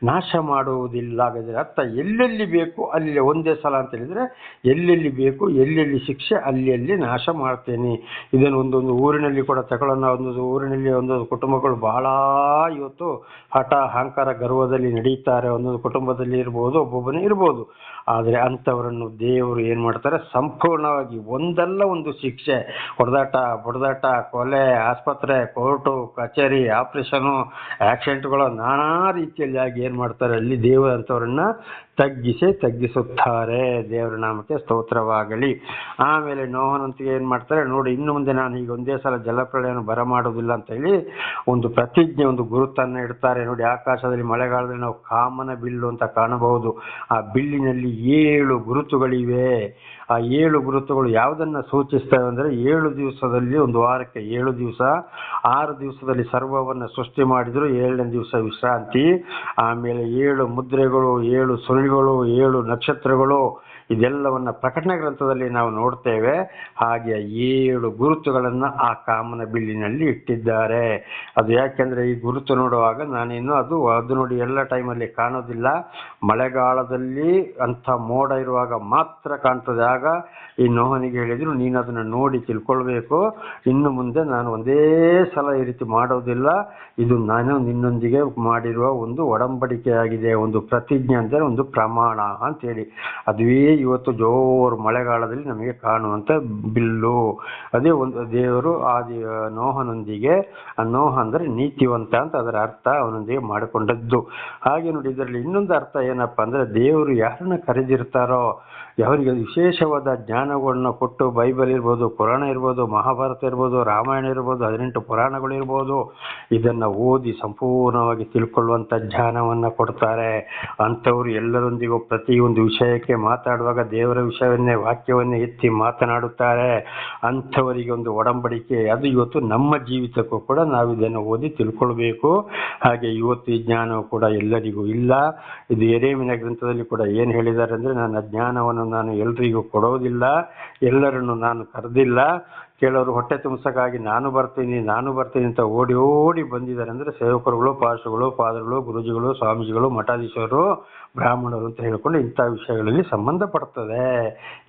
ನಾಶ ಮಾಡುವುದಿಲ್ಲ. ಹಾಗಾದ್ರೆ ಅರ್ಥ, ಎಲ್ಲೆಲ್ಲಿ ಬೇಕು ಅಲ್ಲಿ ಒಂದೇ ಸಲ ಅಂತ ಹೇಳಿದ್ರೆ, ಎಲ್ಲೆಲ್ಲಿ ಬೇಕು, ಎಲ್ಲೆಲ್ಲಿ ಶಿಕ್ಷೆ ಅಲ್ಲಿ ಅಲ್ಲಿ ನಾಶ ಮಾಡ್ತೇನೆ. ಇದನ್ನು ಒಂದೊಂದು ಊರಿನಲ್ಲಿ ಕೂಡ ತಗೊಳ್ಳೋಣ. ಒಂದೊಂದು ಊರಿನಲ್ಲಿ ಒಂದೊಂದು ಕುಟುಂಬಗಳು ಬಹಳ ಇವತ್ತು ಹಠ ಅಹಂಕಾರ ಗರ್ವದಲ್ಲಿ ನಡೀತಾರೆ ಒಂದೊಂದು ಕುಟುಂಬದಲ್ಲಿ ಇರ್ಬೋದು ಒಬ್ಬೊಬ್ಬನೇ ಇರ್ಬೋದು. ಆದರೆ ಅಂಥವರನ್ನು ದೇವರು ಏನು ಮಾಡ್ತಾರೆ? ಸಂಪೂರ್ಣವಾಗಿ ಒಂದಲ್ಲ ಒಂದು ಶಿಕ್ಷೆ. ಹೊಡೆದಾಟ, ಬಡದಾಟ, ಕೊಲೆ, ಆಸ್ಪತ್ರೆ, ಕೋರ್ಟು, ಕಚೇರಿ, ಆಪ್ರೇಷನು, ಆಕ್ಸಿಡೆಂಟ್ಗಳು ನಾನಾ ರೀತಿಯಲ್ಲಿ ಆಗಿ ಏನು ಮಾಡ್ತಾರೆ? ಅಲ್ಲಿ ದೇವರು ಅಂಥವ್ರನ್ನ ತಗ್ಗಿಸಿ ತಗ್ಗಿಸುತ್ತಾರೆ. ದೇವರ ನಾಮಕ್ಕೆ ಸ್ತೋತ್ರವಾಗಲಿ. ಆಮೇಲೆ ನೋಹನಂತಿಗೆ ಏನು ಮಾಡ್ತಾರೆ? ನೋಡಿ, ಇನ್ನು ಮುಂದೆ ನಾನು ಈಗ ಒಂದೇ ಸಲ ಜಲಪ್ರಳಯವನ್ನು ಬರಮಾಡೋದಿಲ್ಲ ಅಂತ ಹೇಳಿ ಒಂದು ಪ್ರತಿಜ್ಞೆ, ಒಂದು ಗುರುತನ್ನು ಇಡ್ತಾರೆ. ನೋಡಿ, ಆಕಾಶದಲ್ಲಿ ಮಳೆಗಾಲದಲ್ಲಿ ನಾವು ಕಾಮನ ಬಿಲ್ಲು ಅಂತ ಕಾಣಬಹುದು. ಆ ಬಿಲ್ಲಿನಲ್ಲಿ ಏಳು ಗುರುತುಗಳಿವೆ. ಆ ಏಳು ಗುರುತುಗಳು ಯಾವುದನ್ನ ಸೂಚಿಸ್ತವೆ ಅಂದರೆ ಏಳು ದಿವಸದಲ್ಲಿ ಒಂದು ವಾರಕ್ಕೆ ಏಳು ದಿವಸ, ಆರು ದಿವಸದಲ್ಲಿ ಸರ್ವವನ್ನು ಸೃಷ್ಟಿ ಮಾಡಿದ್ರು, ಏಳನೇ ದಿವಸ ವಿಶ್ರಾಂತಿ. ಆಮೇಲೆ ಏಳು ಮುದ್ರೆಗಳು, ಏಳು ಸುರುಳಿಗಳು, ಏಳು ನಕ್ಷತ್ರಗಳು ಇದೆಲ್ಲವನ್ನ ಪ್ರಕಟಣೆ ಗ್ರಂಥದಲ್ಲಿ ನಾವು ನೋಡ್ತೇವೆ. ಹಾಗೆ ಏಳು ಗುರುತುಗಳನ್ನು ಆ ಕಾಮನ ಬಿಲ್ಲಿನಲ್ಲಿ ಇಟ್ಟಿದ್ದಾರೆ. ಅದು ಯಾಕೆಂದ್ರೆ ಈ ಗುರುತು ನೋಡುವಾಗ ನಾನೇನು ಅದು ಅದು ನೋಡಿ ಎಲ್ಲ ಟೈಮಲ್ಲಿ ಕಾಣೋದಿಲ್ಲ. ಮಳೆಗಾಲದಲ್ಲಿ ಅಂಥ ಮೋಡ ಇರುವಾಗ ಮಾತ್ರ ಕಾಣ್ತದೆ. ಆಗ ಈ ನೋಹನಿಗೆ ಹೇಳಿದ್ರು, ನೀನು ಅದನ್ನು ನೋಡಿ ತಿಳ್ಕೊಳ್ಬೇಕು. ಇನ್ನು ಮುಂದೆ ನಾನು ಒಂದೇ ಸಲ ಈ ರೀತಿ ಮಾಡೋದಿಲ್ಲ. ಇದು ನಾನು ನಿನ್ನೊಂದಿಗೆ ಮಾಡಿರುವ ಒಂದು ಒಡಂಬಡಿಕೆಯಾಗಿದೆ, ಒಂದು ಪ್ರತಿಜ್ಞೆ ಅಂದರೆ ಒಂದು ಪ್ರಮಾಣ ಅಂತೇಳಿ. ಅದುವೇ ಇವತ್ತು ಜೋರ್ ಮಳೆಗಾಲದಲ್ಲಿ ನಮಗೆ ಕಾಣುವಂತ ಬಿಲ್ಲು. ಅದೇ ಒಂದು ದೇವರು ಆ ನೋಹನೊಂದಿಗೆ, ಆ ನೋಹ ಅಂದ್ರೆ ನೀತಿವಂತ ಅಂತ ಅದರ ಅರ್ಥ ಅವನೊಂದಿಗೆ ಮಾಡಿಕೊಂಡದ್ದು. ಹಾಗೆ ನೋಡಿ, ಇದರಲ್ಲಿ ಇನ್ನೊಂದು ಅರ್ಥ ಏನಪ್ಪಾ ಅಂದ್ರೆ ದೇವರು ಯಾರನ್ನ ಕರೆದಿರ್ತಾರೋ ಅವರಿಗೆ ವಿಶೇಷವಾದ ಜ್ಞಾನಗಳನ್ನ ಕೊಟ್ಟು ಬೈಬಲ್ ಇರ್ಬೋದು ಪುರಾಣ ಇರ್ಬೋದು, ಮಹಾಭಾರತ ಇರ್ಬೋದು, ರಾಮಾಯಣ ಇರ್ಬೋದು, ಹದಿನೆಂಟು ಪುರಾಣಗಳು ಇರ್ಬೋದು, ಇದನ್ನ ಓದಿ ಸಂಪೂರ್ಣವಾಗಿ ತಿಳ್ಕೊಳ್ಳುವಂಥ ಜ್ಞಾನವನ್ನು ಕೊಡ್ತಾರೆ. ಅಂಥವ್ರು ಎಲ್ಲರೊಂದಿಗೂ ಪ್ರತಿಯೊಂದು ವಿಷಯಕ್ಕೆ ಮಾತಾಡುವಾಗ ದೇವರ ವಿಷಯವನ್ನೇ, ವಾಕ್ಯವನ್ನೇ ಎತ್ತಿ ಮಾತನಾಡುತ್ತಾರೆ. ಅಂಥವರಿಗೆ ಒಂದು ಒಡಂಬಡಿಕೆ, ಅದು ಇವತ್ತು ನಮ್ಮ ಜೀವಿತಕ್ಕೂ ಕೂಡ ನಾವು ಇದನ್ನು ಓದಿ ತಿಳ್ಕೊಳ್ಬೇಕು. ಹಾಗೆ ಇವತ್ತು ಈ ಜ್ಞಾನವು ಕೂಡ ಎಲ್ಲರಿಗೂ ಇಲ್ಲ. ಇದು ಎರೇಮಿನ ಗ್ರಂಥದಲ್ಲಿ ಕೂಡ ಏನು ಹೇಳಿದ್ದಾರೆ ಅಂದರೆ, ನನ್ನ ಜ್ಞಾನವನ್ನು ನಾನು ಎಲ್ರಿಗೂ ಕೊಡೋದಿಲ್ಲ, ಎಲ್ಲರನ್ನು ನಾನು ಕರೆದಿಲ್ಲ. ಕೆಲವರು ಹೊಟ್ಟೆ ತುಂಬಿಸಕ್ಕಾಗಿ ನಾನು ಬರ್ತೀನಿ ನಾನು ಬರ್ತೀನಿ ಅಂತ ಓಡಿ ಓಡಿ ಬಂದಿದ್ದಾರೆ ಅಂದರೆ ಸೇವಕರುಗಳು ಪಾರ್ಶುಗಳು ಫಾದರ್ಗಳು ಗುರುಜಿಗಳು, ಸ್ವಾಮೀಜಿಗಳು, ಮಠಾಧೀಶರು, ಬ್ರಾಹ್ಮಣರು ಅಂತ ಹೇಳ್ಕೊಂಡು ಇಂಥ ವಿಷಯಗಳಲ್ಲಿ ಸಂಬಂಧಪಡ್ತದೆ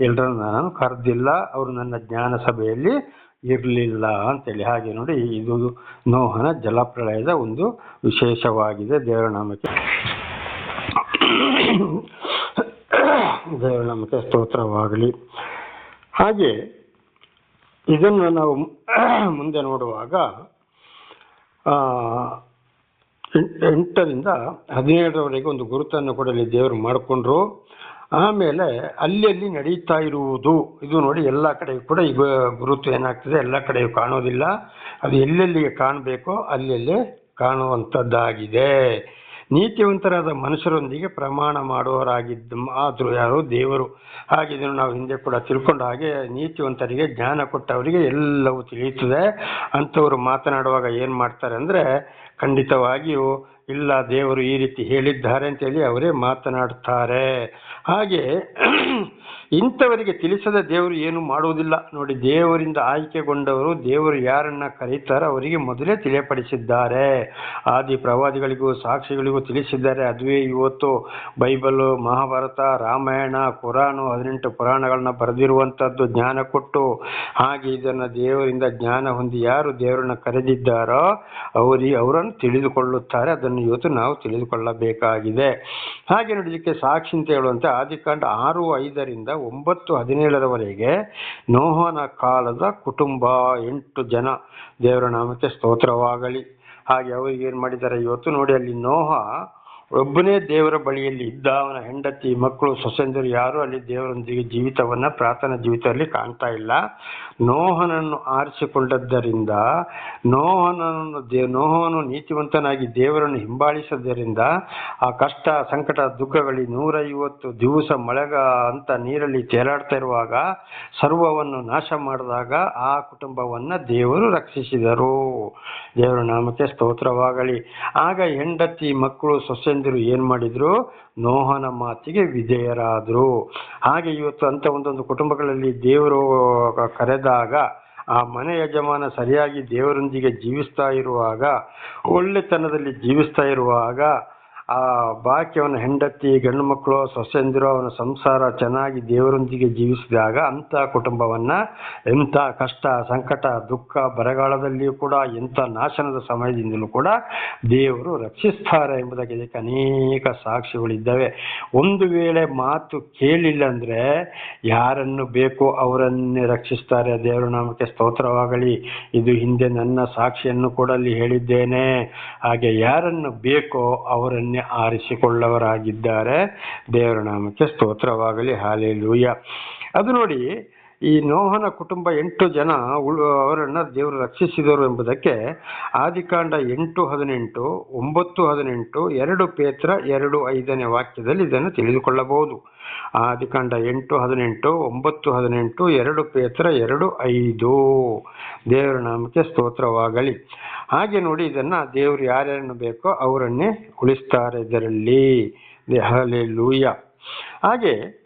ಎಲ್ಲರನ್ನು ನಾನು ಕರೆದಿಲ್ಲ, ಅವರು ನನ್ನ ಜ್ಞಾನ ಸಭೆಯಲ್ಲಿ ಇರಲಿಲ್ಲ ಅಂತೇಳಿ. ಹಾಗೆ ನೋಡಿ, ಇದು ನೋಹನ ಜಲಪ್ರಳಯದ ಒಂದು ವಿಶೇಷವಾಗಿದೆ ದೇವರ ನಾಮಕ್ಕೆ. ದೇವರ ನಮಗೆ ಸ್ತೋತ್ರವಾಗಲಿ. ಹಾಗೆ ಇದನ್ನು ನಾವು <clears throat> ಮುಂದೆ ನೋಡುವಾಗ ಎಂಟರಿಂದ ಹದಿನೇಳರವರೆಗೆ ಒಂದು ಗುರುತನ್ನು ಕೊಡಲಿ ದೇವರು ಮಾಡಿಕೊಂಡ್ರು. ಆಮೇಲೆ ಅಲ್ಲಿ ಅಲ್ಲಿ ನಡೀತಾ ಇರುವುದು, ಇದು ನೋಡಿ ಎಲ್ಲ ಕಡೆಯೂ ಕೂಡ ಈಗ ಗುರುತು ಏನಾಗ್ತದೆ, ಎಲ್ಲ ಕಡೆಯೂ ಕಾಣೋದಿಲ್ಲ. ಅದು ಎಲ್ಲೆಲ್ಲಿಗೆ ಕಾಣಬೇಕೋ ಅಲ್ಲೆಲ್ಲೇ ಕಾಣುವಂಥದ್ದಾಗಿದೆ. ನೀತಿವಂತರಾದ ಮನುಷ್ಯರೊಂದಿಗೆ ಪ್ರಮಾಣ ಮಾಡುವವರಾಗಿದ್ದ ಆದರೂ ಯಾರು ದೇವರು. ಹಾಗೆ ಇದನ್ನು ನಾವು ಹಿಂದೆ ಕೂಡ ತಿಳ್ಕೊಂಡ ಹಾಗೆ ನೀತಿವಂತರಿಗೆ ಜ್ಞಾನ ಕೊಟ್ಟವರಿಗೆ ಎಲ್ಲವೂ ತಿಳಿಯುತ್ತದೆ. ಅಂಥವ್ರು ಮಾತನಾಡುವಾಗ ಏನು ಮಾಡ್ತಾರೆ ಅಂದರೆ, ಖಂಡಿತವಾಗಿಯೂ, ಇಲ್ಲ ದೇವರು ಈ ರೀತಿ ಹೇಳಿದ್ದಾರೆ ಅಂತೇಳಿ ಅವರೇ ಮಾತನಾಡ್ತಾರೆ. ಹಾಗೆ ಇಂಥವರಿಗೆ ತಿಳಿಸದ ದೇವರು ಏನು ಮಾಡುವುದಿಲ್ಲ. ನೋಡಿ, ದೇವರಿಂದ ಆಯ್ಕೆಗೊಂಡವರು ದೇವರು ಯಾರನ್ನ ಕರೀತಾರೋ ಅವರಿಗೆ ಮೊದಲೇ ತಿಳಿಯಪಡಿಸಿದ್ದಾರೆ. ಆದಿ ಪ್ರವಾದಿಗಳಿಗೂ ಸಾಕ್ಷಿಗಳಿಗೂ ತಿಳಿಸಿದ್ದಾರೆ. ಅದುವೇ ಇವತ್ತು ಬೈಬಲು, ಮಹಾಭಾರತ, ರಾಮಾಯಣ ಪುರಾಣ ಹದಿನೆಂಟು ಪುರಾಣಗಳನ್ನ ಬರೆದಿರುವಂಥದ್ದು ಜ್ಞಾನ ಕೊಟ್ಟು, ಹಾಗೆ ಇದನ್ನು ದೇವರಿಂದ ಜ್ಞಾನ ಹೊಂದಿ ಯಾರು ದೇವರನ್ನ ಕರೆದಿದ್ದಾರೋ ಅವರಿ, ಅವರನ್ನು ತಿಳಿದುಕೊಳ್ಳುತ್ತಾರೆ. ಅದನ್ನು ಇವತ್ತು ನಾವು ತಿಳಿದುಕೊಳ್ಳಬೇಕಾಗಿದೆ. ಹಾಗೆ ನೋಡಲಿಕ್ಕೆ ಸಾಕ್ಷಿ ಅಂತ ಹೇಳುವಂತೆ ಆದಿಕಾಂಡ ಆರು ಐದರಿಂದ ಒಂಬತ್ತು ಹದಿನೇಳರವರೆಗೆ ನೋಹನ ಕಾಲದ ಕುಟುಂಬ ಎಂಟು ಜನ. ದೇವರ ನಾಮಕ್ಕೆ ಸ್ತೋತ್ರವಾಗಲಿ. ಹಾಗೆ ಅವರಿಗೆ ಏನು ಮಾಡಿದ್ದಾರೆ ಇವತ್ತು ನೋಡಿ, ಅಲ್ಲಿ ನೋಹ ಒಬ್ಬನೇ ದೇವರ ಬಳಿಯಲ್ಲಿ ಇದ್ದ ಅವನ ಹೆಂಡತಿ, ಮಕ್ಕಳು ಸೊಸೆಂದರು ಯಾರು ಅಲ್ಲಿ ದೇವರೊಂದಿಗೆ ಜೀವಿತವನ್ನ, ಪ್ರಾರ್ಥನಾ ಜೀವಿತದಲ್ಲಿ ಕಾಣ್ತಾ ಇಲ್ಲ. ನೋಹನನ್ನು ಆರಿಸಿಕೊಂಡದ್ದರಿಂದ, ನೋಹನನ್ನು ದೇ, ನೋಹನು ನೀತಿವಂತನಾಗಿ ದೇವರನ್ನು ಹಿಂಬಾಲಿಸದ್ದರಿಂದ, ಆ ಕಷ್ಟ, ಸಂಕಟ ದುಃಖಗಳಿ ನೂರೈವತ್ತು ದಿವಸ ಮಳೆಗ ಅಂತ ನೀರಲ್ಲಿ ತೇಲಾಡ್ತಾ ಇರುವಾಗ ಸರ್ವವನ್ನು ನಾಶ ಮಾಡಿದಾಗ ಆ ಕುಟುಂಬವನ್ನು ದೇವರು ರಕ್ಷಿಸಿದರು. ದೇವರ ನಾಮಕ್ಕೆ ಸ್ತೋತ್ರವಾಗಲಿ. ಆಗ ಹೆಂಡತಿ, ಮಕ್ಕಳು ಸೊಸೆಂದಿರು ಏನು ಮಾಡಿದ್ರು? ನೋಹನ ಮಾತಿಗೆ ವಿಧೇಯರಾದರು. ಹಾಗೆ ಇವತ್ತು ಅಂತ ಒಂದೊಂದು ಕುಟುಂಬಗಳಲ್ಲಿ ದೇವರು ಕರೆದಾಗ ಆ ಮನೆ ಯಜಮಾನ ಸರಿಯಾಗಿ ದೇವರೊಂದಿಗೆ ಜೀವಿಸ್ತಾ ಇರುವಾಗ ಒಳ್ಳೆತನದಲ್ಲಿ ಜೀವಿಸ್ತಾ ಇರುವಾಗ ಆ ಬಾಕಿ ಅವನ ಹೆಂಡತಿ, ಗಂಡು ಮಕ್ಕಳು ಸೊಸೆಂದಿರು ಅವನ ಸಂಸಾರ ಚೆನ್ನಾಗಿ ದೇವರೊಂದಿಗೆ ಜೀವಿಸಿದಾಗ ಅಂಥ ಕುಟುಂಬವನ್ನ ಎಂಥ ಕಷ್ಟ, ಸಂಕಟ, ದುಃಖ, ಬರಗಾಲದಲ್ಲಿಯೂ ಕೂಡ, ಎಂಥ ನಾಶನದ ಸಮಯದಿಂದಲೂ ಕೂಡ ದೇವರು ರಕ್ಷಿಸ್ತಾರೆ ಎಂಬುದಕ್ಕೆ ಇದಕ್ಕೆ ಅನೇಕ ಸಾಕ್ಷಿಗಳಿದ್ದಾವೆ. ಒಂದು ವೇಳೆ ಮಾತು ಕೇಳಿಲ್ಲ ಅಂದ್ರೆ ಯಾರನ್ನು ಬೇಕೋ ಅವರನ್ನೇ ರಕ್ಷಿಸ್ತಾರೆ. ದೇವರ ನಾಮಕ್ಕೆ ಸ್ತೋತ್ರವಾಗಲಿ. ಇದು ಹಿಂದೆ ನನ್ನ ಸಾಕ್ಷಿಯನ್ನು ಕೂಡ ಅಲ್ಲಿ ಹೇಳಿದ್ದೇನೆ. ಹಾಗೆ ಯಾರನ್ನು ಬೇಕೋ ಅವರನ್ನೇ ಆರಿಸಿಕೊಳ್ಳವರಾಗಿದ್ದಾರೆ ದೇವರ ನಾಮಕ್ಕೆ ಸ್ತೋತ್ರವಾಗಲಿ. ಹಾಲೆ ಅದು ನೋಡಿ, ಈ ನೋಹನ ಕುಟುಂಬ ಎಂಟು ಜನ ಉಳು ಅವರನ್ನು ದೇವರು ರಕ್ಷಿಸಿದರು ಎಂಬುದಕ್ಕೆ ಆದಿಕಾಂಡ ಎಂಟು ಹದಿನೆಂಟು, ಒಂಬತ್ತು ಹದಿನೆಂಟು, ಎರಡು ಪೇತ್ರ, ಎರಡು ಐದನೇ ವಾಕ್ಯದಲ್ಲಿ ಇದನ್ನು ತಿಳಿದುಕೊಳ್ಳಬಹುದು. ಆದಿಕಾಂಡ ಎಂಟು ಹದಿನೆಂಟು, ಒಂಬತ್ತು ಹದಿನೆಂಟು, ಎರಡು ಪೇತ್ರ, ಎರಡು ಐದು. ದೇವರ ನಾಮಕ್ಕೆ ಸ್ತೋತ್ರವಾಗಲಿ. ಹಾಗೆ ನೋಡಿ ಇದನ್ನು ದೇವರು ಯಾರ್ಯಾರನ್ನು ಬೇಕೋ ಅವರನ್ನೇ ಉಳಿಸ್ತಾರೆ ಇದರಲ್ಲಿ. ದೆಹಲಿ ಲೂಯ ಹಾಗೆ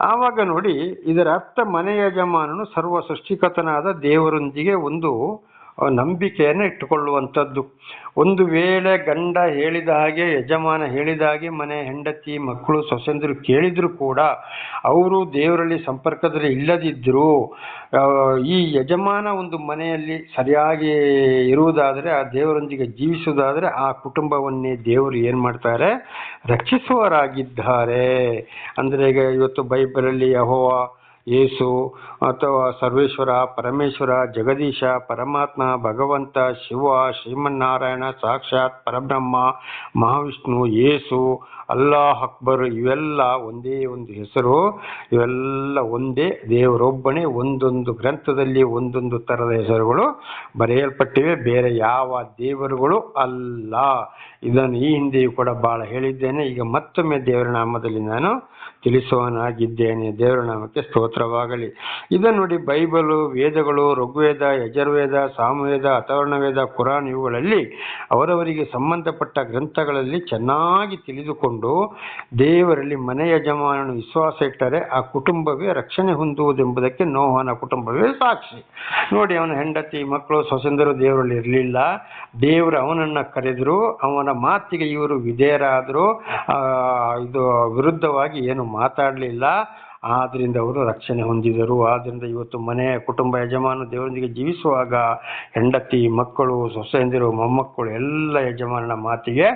ಆವಾಗ ನೋಡಿ ಇದರ ಅರ್ಥ ಮನೆ ಯಜಮಾನನು ಸರ್ವ ಸೃಷ್ಟಿಕತನಾದ ದೇವರೊಂದಿಗೆ ಒಂದು ನಂಬಿಕೆಯನ್ನು ಇಟ್ಟುಕೊಳ್ಳುವಂಥದ್ದು. ಒಂದು ವೇಳೆ ಗಂಡ ಹೇಳಿದ ಹಾಗೆ, ಯಜಮಾನ ಹೇಳಿದ ಹಾಗೆ ಮನೆ ಹೆಂಡತಿ, ಮಕ್ಕಳು ಸೊಸೆಂದರು ಕೇಳಿದರೂ ಕೂಡ ಅವರು ದೇವರಲ್ಲಿ ಸಂಪರ್ಕದಲ್ಲಿ ಇಲ್ಲದಿದ್ದರೂ ಈ ಯಜಮಾನ ಒಂದು ಮನೆಯಲ್ಲಿ ಸರಿಯಾಗಿ ಇರುವುದಾದರೆ, ಆ ದೇವರೊಂದಿಗೆ ಜೀವಿಸುವುದಾದರೆ ಆ ಕುಟುಂಬವನ್ನೇ ದೇವರು ಏನು ಮಾಡ್ತಾರೆ? ರಕ್ಷಿಸುವರಾಗಿದ್ದಾರೆ ಅಂದರೆ ಈಗ ಇವತ್ತು ಬೈಬಲಲ್ಲಿ ಯಹೋವ ಯೇಸು ಅಥವಾ ಸರ್ವೇಶ್ವರ ಪರಮೇಶ್ವರ ಜಗದೀಶ ಪರಮಾತ್ಮ ಭಗವಂತ ಶಿವ ಶ್ರೀಮನ್ನಾರಾಯಣ ಸಾಕ್ಷಾತ್ ಪರಬ್ರಹ್ಮ ಮಹಾವಿಷ್ಣು ಯೇಸು ಅಲ್ಲಾಹ್ ಅಕ್ಬರ್ ಇವೆಲ್ಲ ಒಂದೇ ಒಂದು ಹೆಸರು, ಇವೆಲ್ಲ ಒಂದೇ ದೇವರೊಬ್ಬನೇ, ಒಂದೊಂದು ಗ್ರಂಥದಲ್ಲಿ ಒಂದೊಂದು ಥರದ ಹೆಸರುಗಳು ಬರೆಯಲ್ಪಟ್ಟಿವೆ. ಬೇರೆ ಯಾವ ದೇವರುಗಳು ಅಲ್ಲ. ಇದನ್ನು ಈ ಹಿಂದೆಯೂ ಕೂಡ ಬಹಳ ಹೇಳಿದ್ದೇನೆ. ಈಗ ಮತ್ತೊಮ್ಮೆ ದೇವರ ನಾಮದಲ್ಲಿ ನಾನು ತಿಳಿಸುವನಾಗಿದ್ದೇನೆ ದೇವರ ನಾಮಕ್ಕೆ ಸ್ತೋತ್ರವಾಗಲಿ. ಇದನ್ನು ನೋಡಿ ಬೈಬಲು, ವೇದಗಳು, ಋಗ್ವೇದ, ಯಜುರ್ವೇದ, ಸಾಮವೇದ ಅಥರ್ಣವೇದ ಕುರಾನ್ ಇವುಗಳಲ್ಲಿ ಅವರವರಿಗೆ ಸಂಬಂಧಪಟ್ಟ ಗ್ರಂಥಗಳಲ್ಲಿ ಚೆನ್ನಾಗಿ ತಿಳಿದುಕೊಂಡು ದೇವರಲ್ಲಿ ಮನೆ ಯಜಮಾನನು ವಿಶ್ವಾಸ ಇಟ್ಟರೆ ಆ ಕುಟುಂಬವೇ ರಕ್ಷಣೆ ಹೊಂದುವುದೆಂಬುದಕ್ಕೆ ನೋಹನ ಕುಟುಂಬವೇ ಸಾಕ್ಷಿ. ನೋಡಿ, ಅವನ ಹೆಂಡತಿ, ಮಕ್ಕಳು, ಸ್ವಸಂದರು ದೇವರಲ್ಲಿ ಇರಲಿಲ್ಲ. ದೇವರು ಅವನನ್ನು ಕರೆದ್ರು. ಅವನ ಮಾತಿಗೆ ಇವರು ವಿಧೇಯರಾದರು. ಇದು ವಿರುದ್ಧವಾಗಿ ಏನು ಮಾತಾಡಲಿಲ್ಲ. ಆದ್ರಿಂದ ಅವರು ರಕ್ಷಣೆ ಹೊಂದಿದರು. ಆದ್ದರಿಂದ ಇವತ್ತು ಮನೆ, ಕುಟುಂಬ ಯಜಮಾನ ದೇವರೊಂದಿಗೆ ಜೀವಿಸುವಾಗ ಹೆಂಡತಿ, ಮಕ್ಕಳು, ಸೊಸೆಯಂದಿರು, ಮೊಮ್ಮಕ್ಕಳು ಎಲ್ಲ ಯಜಮಾನನ ಮಾತಿಗೆ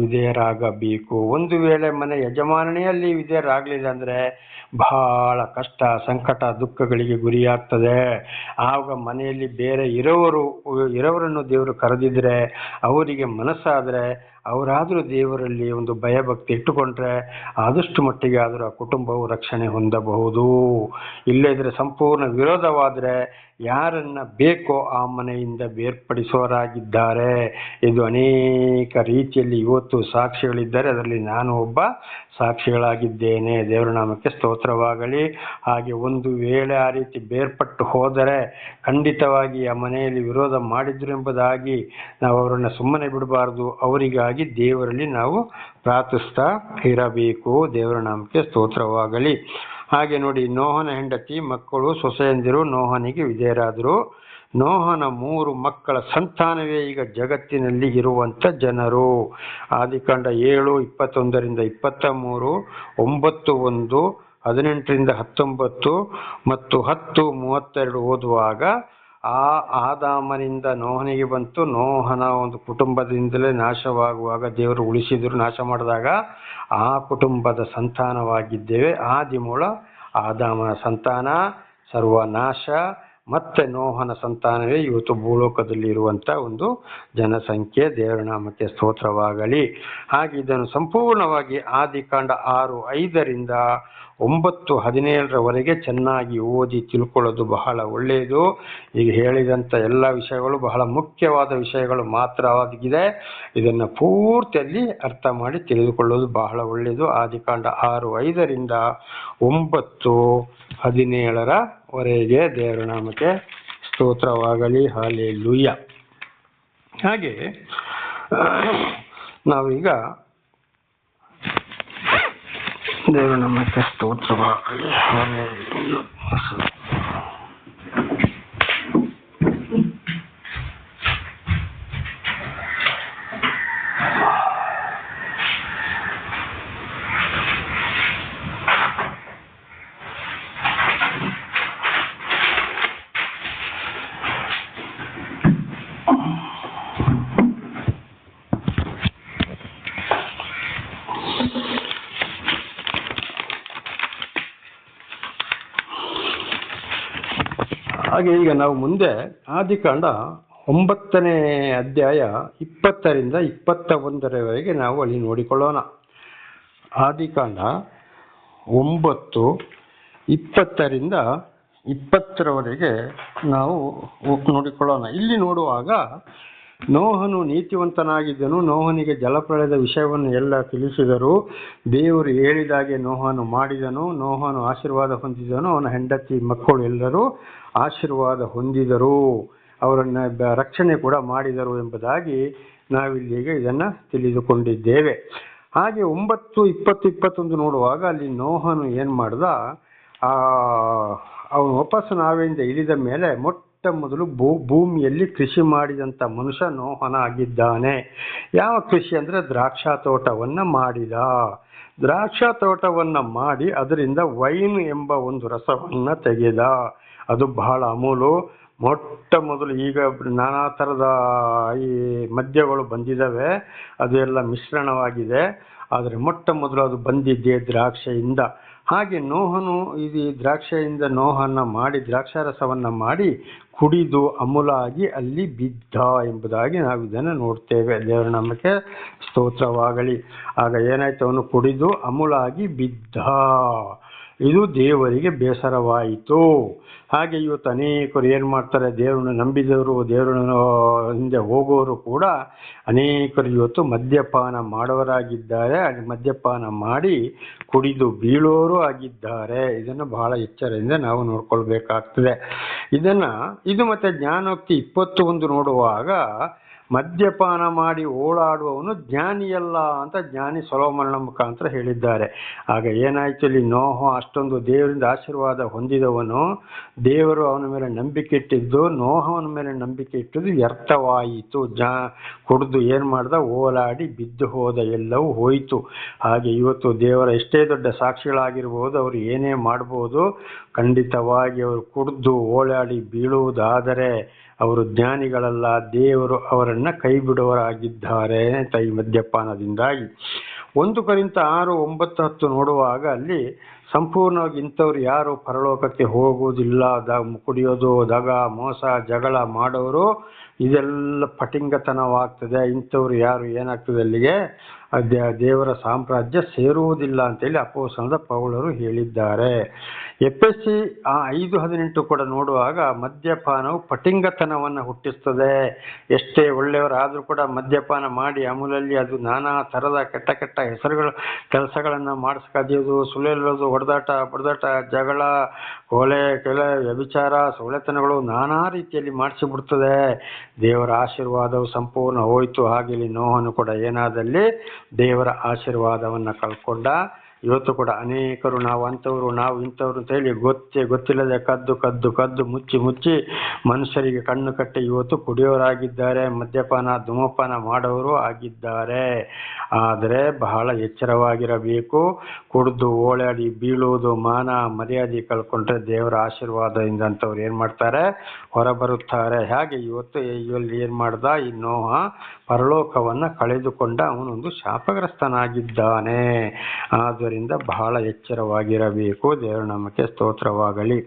ವಿಧೇಯರಾಗಬೇಕು. ಒಂದು ವೇಳೆ ಮನೆ ಯಜಮಾನನೆಯಲ್ಲಿ ವಿಧೇಯರಾಗಲಿಲ್ಲ ಅಂದ್ರೆ ಬಹಳ ಕಷ್ಟ, ಸಂಕಟ, ದುಃಖಗಳಿಗೆ ಗುರಿಯಾಗ್ತದೆ. ಆಗ ಮನೆಯಲ್ಲಿ ಬೇರೆ ಇರೋವರು, ಇರೋವರನ್ನು ದೇವರು ಕರೆದಿದ್ರೆ ಅವರಿಗೆ ಮನಸ್ಸಾದ್ರೆ ಅವರಾದರೂ ದೇವರಲ್ಲಿ ಒಂದು ಭಯಭಕ್ತಿ ಇಟ್ಟುಕೊಂಡ್ರೆ ಆದಷ್ಟು ಮಟ್ಟಿಗೆ ಆದರೂ ಆ ಕುಟುಂಬವು ರಕ್ಷಣೆ ಹೊಂದಬಹುದು. ಇಲ್ಲದಿದ್ರೆ ಸಂಪೂರ್ಣ ವಿರೋಧವಾದರೆ ಯಾರನ್ನ ಬೇಕೋ ಆ ಮನೆಯಿಂದ ಬೇರ್ಪಡಿಸುವರಾಗಿದ್ದಾರೆ ಇದು ಅನೇಕ ರೀತಿಯಲ್ಲಿ ಇವತ್ತು ಸಾಕ್ಷಿಗಳಿದ್ದಾರೆ. ಅದರಲ್ಲಿ ನಾನು ಒಬ್ಬ ಸಾಕ್ಷಿಗಳಾಗಿದ್ದೇನೆ. ದೇವರ ನಾಮಕ್ಕೆ ಸ್ತೋತ್ರವಾಗಲಿ. ಹಾಗೆ ಒಂದು ವೇಳೆ ಆ ರೀತಿ ಬೇರ್ಪಟ್ಟು ಹೋದರೆ ಖಂಡಿತವಾಗಿ ಆ ಮನೆಯಲ್ಲಿ ವಿರೋಧ ಮಾಡಿದ್ರು ಎಂಬುದಾಗಿ ನಾವು ಅವರನ್ನು ಸುಮ್ಮನೆ ಬಿಡಬಾರದು. ಅವರಿಗಾಗಿ ದೇವರಲ್ಲಿ ನಾವು ಪ್ರಾರ್ಥಿಸ್ತಾ ಇರಬೇಕು. ದೇವರ ನಾಮಕ್ಕೆ ಸ್ತೋತ್ರವಾಗಲಿ. ಹಾಗೆ ನೋಡಿ, ನೋಹನ ಹೆಂಡತಿ, ಮಕ್ಕಳು, ಸೊಸೆಯಂದಿರು, ನೋಹನಿಗೆ ವಿಧೇಯರಾದರು. ನೋಹನ ಮೂರು ಮಕ್ಕಳ ಸಂತಾನವೇ ಈಗ ಜಗತ್ತಿನಲ್ಲಿ ಇರುವಂಥ ಜನರು. ಆದಿಕಾಂಡ ಏಳು, ಇಪ್ಪತ್ತೊಂದರಿಂದ ಇಪ್ಪತ್ತ ಮೂರು ಒಂಬತ್ತು ಒಂದು, ಹದಿನೆಂಟರಿಂದ ಹತ್ತೊಂಬತ್ತು ಮತ್ತು ಹತ್ತು ಮೂವತ್ತೆರಡು ಓದುವಾಗ ಆ ಆದಾಮನಿಂದ ನೋಹನಿಗೆ ಬಂತು. ನೋಹನ ಒಂದು ಕುಟುಂಬದಿಂದಲೇ ನಾಶವಾಗುವಾಗ ದೇವರು ಉಳಿಸಿದ್ರು. ನಾಶ ಮಾಡಿದಾಗ ಆ ಕುಟುಂಬದ ಸಂತಾನವಾಗಿದ್ದೇವೆ. ಆದಿಮೂಲ ಆದಾಮನ ಸಂತಾನ, ಸರ್ವನಾಶ, ಮತ್ತೆ ನೋಹನ ಸಂತಾನವೇ ಇವತ್ತು ಭೂಲೋಕದಲ್ಲಿ ಇರುವಂತ ಒಂದು ಜನಸಂಖ್ಯೆ. ದೇವರ ನಾಮಕ್ಕೆ ಸ್ತೋತ್ರವಾಗಲಿ. ಹಾಗೆ ಇದನ್ನು ಸಂಪೂರ್ಣವಾಗಿ ಆದಿಕಾಂಡ ಆರು ಐದರಿಂದ ಒಂಬತ್ತು ಹದಿನೇಳರವರೆಗೆ ಚೆನ್ನಾಗಿ ಓದಿ ತಿಳ್ಕೊಳ್ಳೋದು ಬಹಳ ಒಳ್ಳೆಯದು. ಈಗ ಹೇಳಿದಂಥ ಎಲ್ಲ ವಿಷಯಗಳು ಬಹಳ ಮುಖ್ಯವಾದ ವಿಷಯಗಳು ಮಾತ್ರವಾಗಿದೆ. ಇದನ್ನು ಪೂರ್ತಿಯಲ್ಲಿ ಅರ್ಥ ಮಾಡಿ ತಿಳಿದುಕೊಳ್ಳೋದು ಬಹಳ ಒಳ್ಳೆಯದು. ಆದಿಕಾಂಡ ಆರು ಐದರಿಂದ ಒಂಬತ್ತು ಹದಿನೇಳರವರೆಗೆ ದೇವರ ನಾಮಕ್ಕೆ ಸ್ತೋತ್ರವಾಗಲಿ. ಹಾಲೆ ಲುಯ್ಯ ಹಾಗೆ, ನಾವೀಗ ದೇವರು ನಮ್ಮಕ್ಕೆ ಸ್ತೋತ್ರವಾಗಲಿ ಹಾಗೆ ಈಗ ನಾವು ಮುಂದೆ ಆದಿಕಾಂಡ ಒಂಬತ್ತನೇ ಅಧ್ಯಾಯ ಇಪ್ಪತ್ತರಿಂದ ಇಪ್ಪತ್ತ ಒಂದರವರೆಗೆ ನಾವು ಅಲ್ಲಿ ನೋಡಿಕೊಳ್ಳೋಣ. ಆದಿಕಾಂಡ ಒಂಬತ್ತು, ಇಪ್ಪತ್ತರಿಂದ ಇಪ್ಪತ್ತರವರೆಗೆ ನಾವು ನೋಡಿಕೊಳ್ಳೋಣ. ಇಲ್ಲಿ ನೋಡುವಾಗ ನೋಹನು ನೀತಿವಂತನಾಗಿದ್ದನು. ನೋಹನಿಗೆ ಜಲಪ್ರಳಯದ ವಿಷಯವನ್ನು ಎಲ್ಲ ತಿಳಿಸಿದರು. ದೇವರು ಹೇಳಿದಾಗೆ ನೋಹನು ಮಾಡಿದನು. ನೋಹನು ಆಶೀರ್ವಾದ ಹೊಂದಿದನು. ಅವನ ಹೆಂಡತಿ ಮಕ್ಕಳು ಎಲ್ಲರೂ ಆಶೀರ್ವಾದ ಹೊಂದಿದರು. ಅವರನ್ನು ರಕ್ಷಣೆ ಕೂಡ ಮಾಡಿದರು ಎಂಬುದಾಗಿ ನಾವಿಲ್ಲಿಗೆ ಇದನ್ನು ತಿಳಿದುಕೊಂಡಿದ್ದೇವೆ. ಹಾಗೆ ಒಂಬತ್ತು ಇಪ್ಪತ್ತು ಇಪ್ಪತ್ತೊಂದು ನೋಡುವಾಗ ಅಲ್ಲಿ ನೋಹನು ಏನು ಮಾಡ್ದ? ಅವನು ವಾಪಸ್ ನಾವೆಯಿಂದ ಇಳಿದ ಮೇಲೆ ಮೊಟ್ಟ ಮೊದಲು ಭೂ, ಭೂಮಿಯಲ್ಲಿ ಕೃಷಿ ಮಾಡಿದಂಥ ಮನುಷ್ಯ ನೋಹನ ಆಗಿದ್ದಾನೆ. ಯಾವ ಕೃಷಿ ಅಂದರೆ ದ್ರಾಕ್ಷಾ ತೋಟವನ್ನು ಮಾಡಿದ. ದ್ರಾಕ್ಷಾ ತೋಟವನ್ನ ಮಾಡಿ ಅದರಿಂದ ವೈನ್ ಎಂಬ ಒಂದು ರಸವನ್ನ ತೆಗೆದ. ಅದು ಬಹಳ ಅಮೂಲು. ಮೊಟ್ಟ ಮೊದಲು ಈಗ ನಾನಾ ಥರದ ಈ ಮದ್ಯಗಳು ಬಂದಿದ್ದಾವೆ ಅದು ಎಲ್ಲ ಮಿಶ್ರಣವಾಗಿದೆ. ಆದರೆ ಮೊಟ್ಟ ಮೊದಲು ಅದು ಬಂದಿದ್ದೆ ದ್ರಾಕ್ಷೆಯಿಂದ. ಹಾಗೆ ನೋಹನು ಇದು ದ್ರಾಕ್ಷೆಯಿಂದ ನೋಹನ ಮಾಡಿ ದ್ರಾಕ್ಷಾರಸವನ್ನ ಮಾಡಿ ಕುಡಿದು ಅಮೂಲಾಗಿ ಅಲ್ಲಿ ಬಿದ್ದ ಎಂಬುದಾಗಿ ನಾವು ಇದನ್ನು ನೋಡ್ತೇವೆ. ದೇವರ ನಮಗೆ ಸ್ತೋತ್ರವಾಗಲಿ. ಆಗ ಏನಾಯ್ತು? ಅವನು ಕುಡಿದು ಅಮೂಲಾಗಿ ಬಿದ್ದ. ಇದು ದೇವರಿಗೆ ಬೇಸರವಾಯಿತು. ಹಾಗೆ ಇವತ್ತು ಅನೇಕರು ಏನು ಮಾಡ್ತಾರೆ, ದೇವರನ್ನು ನಂಬಿದವರು, ದೇವರನ್ನು ಹಿಂದೆ ಹೋಗೋರು ಕೂಡ ಅನೇಕರು ಇವತ್ತು ಮದ್ಯಪಾನ ಮಾಡೋರಾಗಿದ್ದಾರೆ. ಹಾಗೆ ಮದ್ಯಪಾನ ಮಾಡಿ ಕುಡಿದು ಬೀಳೋರು ಆಗಿದ್ದಾರೆ. ಇದನ್ನು ಬಹಳ ಎಚ್ಚರದಿಂದ ನಾವು ನೋಡ್ಕೊಳ್ಬೇಕಾಗ್ತದೆ. ಇದನ್ನು, ಇದು ಮತ್ತೆ ಜ್ಞಾನೋಕ್ತಿ ಇಪ್ಪತ್ತು ಒಂದು ನೋಡುವಾಗ ಮದ್ಯಪಾನ ಮಾಡಿ ಓಡಾಡುವವನು ಜ್ಞಾನಿಯಲ್ಲ ಅಂತ ಜ್ಞಾನಿ ಸೊಲೋಮರಣ ಮುಖಾಂತರ ಹೇಳಿದ್ದಾರೆ. ಆಗ ಏನಾಯಿತು? ಇಲ್ಲಿ ನೋಹ ಅಷ್ಟೊಂದು ದೇವರಿಂದ ಆಶೀರ್ವಾದ ಹೊಂದಿದವನು. ದೇವರು ಅವನ ಮೇಲೆ ನಂಬಿಕೆ ಇಟ್ಟಿದ್ದು ನೋಹವನ ಮೇಲೆ ನಂಬಿಕೆ ಇಟ್ಟಿದ್ದು ವ್ಯರ್ಥವಾಯಿತು. ಜಾ, ಕುಡಿದು ಏನು ಮಾಡ್ದ? ಓಲಾಡಿ ಬಿದ್ದು ಹೋದ ಎಲ್ಲವೂ ಹೋಯಿತು. ಹಾಗೆ ಇವತ್ತು ದೇವರ ಎಷ್ಟೇ ದೊಡ್ಡ ಸಾಕ್ಷಿಗಳಾಗಿರ್ಬೋದು, ಅವರು ಏನೇ ಮಾಡ್ಬೋದು, ಖಂಡಿತವಾಗಿ ಅವರು ಕುಡಿದು ಓಲಾಡಿ ಬೀಳುವುದಾದರೆ ಅವರು ಜ್ಞಾನಿಗಳಲ್ಲ, ದೇವರು ಅವರನ್ನು ಕೈ ಬಿಡುವರಾಗಿದ್ದಾರೆ ಈ ಮದ್ಯಪಾನದಿಂದಾಗಿ. ಒಂದು ಕರಿಂತ ಆರು, ಒಂಬತ್ತು, ಹತ್ತು ನೋಡುವಾಗ ಅಲ್ಲಿ ಸಂಪೂರ್ಣವಾಗಿ ಇಂಥವ್ರು ಯಾರು ಪರಲೋಕಕ್ಕೆ ಹೋಗುವುದಿಲ್ಲ ದ ಕುಡಿಯೋದು, ದಗ, ಮೋಸ, ಜಗಳ ಮಾಡೋರು, ಇದೆಲ್ಲ ಪಟಿಂಗತನವಾಗ್ತದೆ. ಇಂಥವ್ರು ಯಾರು ಏನಾಗ್ತದೆ ಅಲ್ಲಿಗೆ? ದೇವರ ಸಾಮ್ರಾಜ್ಯ ಸೇರುವುದಿಲ್ಲ ಅಂತೇಳಿ ಅಪೋಸನದ ಪೌಳರು ಹೇಳಿದ್ದಾರೆ. ಎಫ್ ಎಸ್ ಸಿ ಆ ಐದು ಹದಿನೆಂಟು ಕೂಡ ನೋಡುವಾಗ ಮದ್ಯಪಾನವು ಪಟಿಂಗತನವನ್ನು ಹುಟ್ಟಿಸ್ತದೆ. ಎಷ್ಟೇ ಒಳ್ಳೆಯವರಾದರೂ ಕೂಡ ಮದ್ಯಪಾನ ಮಾಡಿ ಅಮೂಲಲ್ಲಿ ಅದು ನಾನಾ ಥರದ ಕೆಟ್ಟ ಕೆಟ್ಟ ಹೆಸರುಗಳು, ಕೆಲಸಗಳನ್ನು ಮಾಡಿಸ್ಕದಿಯೋದು ಸುಳ್ಳೆಲ್ಲೋದು ಹೊಡೆದಾಟ, ಬಡದಾಟ, ಜಗಳ, ಕೊಲೆ, ಕೆಲ ವ್ಯಭಿಚಾರ ಸೊಳೆತನಗಳು ನಾನಾ ರೀತಿಯಲ್ಲಿ ಮಾಡಿಸಿಬಿಡ್ತದೆ. ದೇವರ ಆಶೀರ್ವಾದವು ಸಂಪೂರ್ಣ ಹೋಯಿತು. ಹಾಗೆ ನೋವನ್ನು ಕೂಡ ಏನಾದಲ್ಲಿ ದೇವರ ಆಶೀರ್ವಾದವನ್ನು ಕಳ್ಕೊಂಡ. ಇವತ್ತು ಕೂಡ ಅನೇಕರು ನಾವು ಅಂಥವ್ರು, ನಾವು ಇಂಥವ್ರು ಅಂತ ಹೇಳಿ ಗೊತ್ತೇ ಗೊತ್ತಿಲ್ಲದೆ ಕದ್ದು ಕದ್ದು ಕದ್ದು ಮುಚ್ಚಿ ಮುಚ್ಚಿ ಮನುಷ್ಯರಿಗೆ ಕಣ್ಣು ಕಟ್ಟಿ ಇವತ್ತು ಕುಡಿಯೋರಾಗಿದ್ದಾರೆ, ಮದ್ಯಪಾನ, ಧೂಮಪಾನ ಮಾಡೋರು ಆಗಿದ್ದಾರೆ. ಆದರೆ ಬಹಳ ಎಚ್ಚರವಾಗಿರಬೇಕು. ಕುಡಿದು, ಓಡಾಡಿ, ಬೀಳುವುದು ಮಾನ, ಮರ್ಯಾದೆ ಕಳ್ಕೊಂಡ್ರೆ ದೇವರ ಆಶೀರ್ವಾದದಿಂದ ಅಂತವ್ರು ಏನು ಮಾಡ್ತಾರೆ? ಹೊರಬರುತ್ತಾರೆ. ಹಾಗೆ ಇವತ್ತು ಇವಲ್ಲಿ ಏನು ಮಾಡ್ದ? ಈ ನೋಹ ಪರಲೋಕವನ್ನ ಕಳೆದುಕೊಂಡ ಅವನೊಂದು ಶಾಪಗ್ರಸ್ತನಾಗಿದ್ದಾನೆ. ಆದ್ದರಿಂದ ಬಹಳ ಎಚ್ಚರವಾಗಿರಬೇಕು. ದೇವರ ನಾಮಕ್ಕೆ ಸ್ತೋತ್ರವಾಗಲಿ.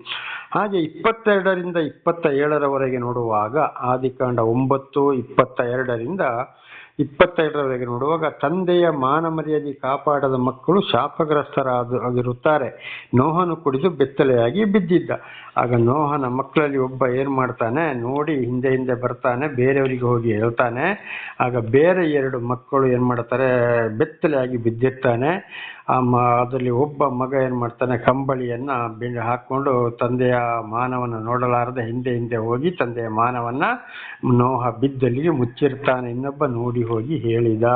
ಹಾಗೆ ಇಪ್ಪತ್ತೆರಡರಿಂದ ಇಪ್ಪತ್ತ ಏಳರವರೆಗೆ ನೋಡುವಾಗ, ಆದಿಕಾಂಡ ಒಂಬತ್ತು ಇಪ್ಪತ್ತ ಎರಡರಿಂದ ಇಪ್ಪತ್ತೆರಡರವರೆಗೆ ನೋಡುವಾಗ, ತಂದೆಯ ಮಾನ ಮರ್ಯಾದೆ ಕಾಪಾಡದ ಮಕ್ಕಳು ಶಾಪಗ್ರಸ್ತರಾದ ಆಗಿರುತ್ತಾರೆ. ನೋಹನು ಕುಡಿದು ಬೆತ್ತಲೆಯಾಗಿ ಬಿದ್ದಿದ್ದ. ಆಗ ನೋಹನ ಮಕ್ಕಳಲ್ಲಿ ಒಬ್ಬ ಏನು ಮಾಡ್ತಾನೆ, ನೋಡಿ ಹಿಂದೆ ಹಿಂದೆ ಬರ್ತಾನೆ, ಬೇರೆಯವರಿಗೆ ಹೋಗಿ ಹೇಳ್ತಾನೆ. ಆಗ ಬೇರೆ ಎರಡು ಮಕ್ಕಳು ಏನು ಮಾಡ್ತಾರೆ, ಬೆತ್ತಲೆಯಾಗಿ ಬಿದ್ದಿರ್ತಾನೆ. ಆ ಮ, ಅದರಲ್ಲಿ ಒಬ್ಬ ಮಗ ಏನು ಮಾಡ್ತಾನೆ, ಕಂಬಳಿಯನ್ನ ಬಿಂಡ ಹಾಕ್ಕೊಂಡು ತಂದೆಯ ಮಾನವನ್ನು ನೋಡಲಾರದೆ ಹಿಂದೆ ಹಿಂದೆ ಹೋಗಿ ತಂದೆಯ ಮಾನವನ್ನ ನೋಹ ಬಿದ್ದಲ್ಲಿಗೆ ಮುಚ್ಚಿರ್ತಾನೆ, ಇನ್ನೊಬ್ಬ ನೋಡಿ ಹೋಗಿ ಹೇಳಿದ.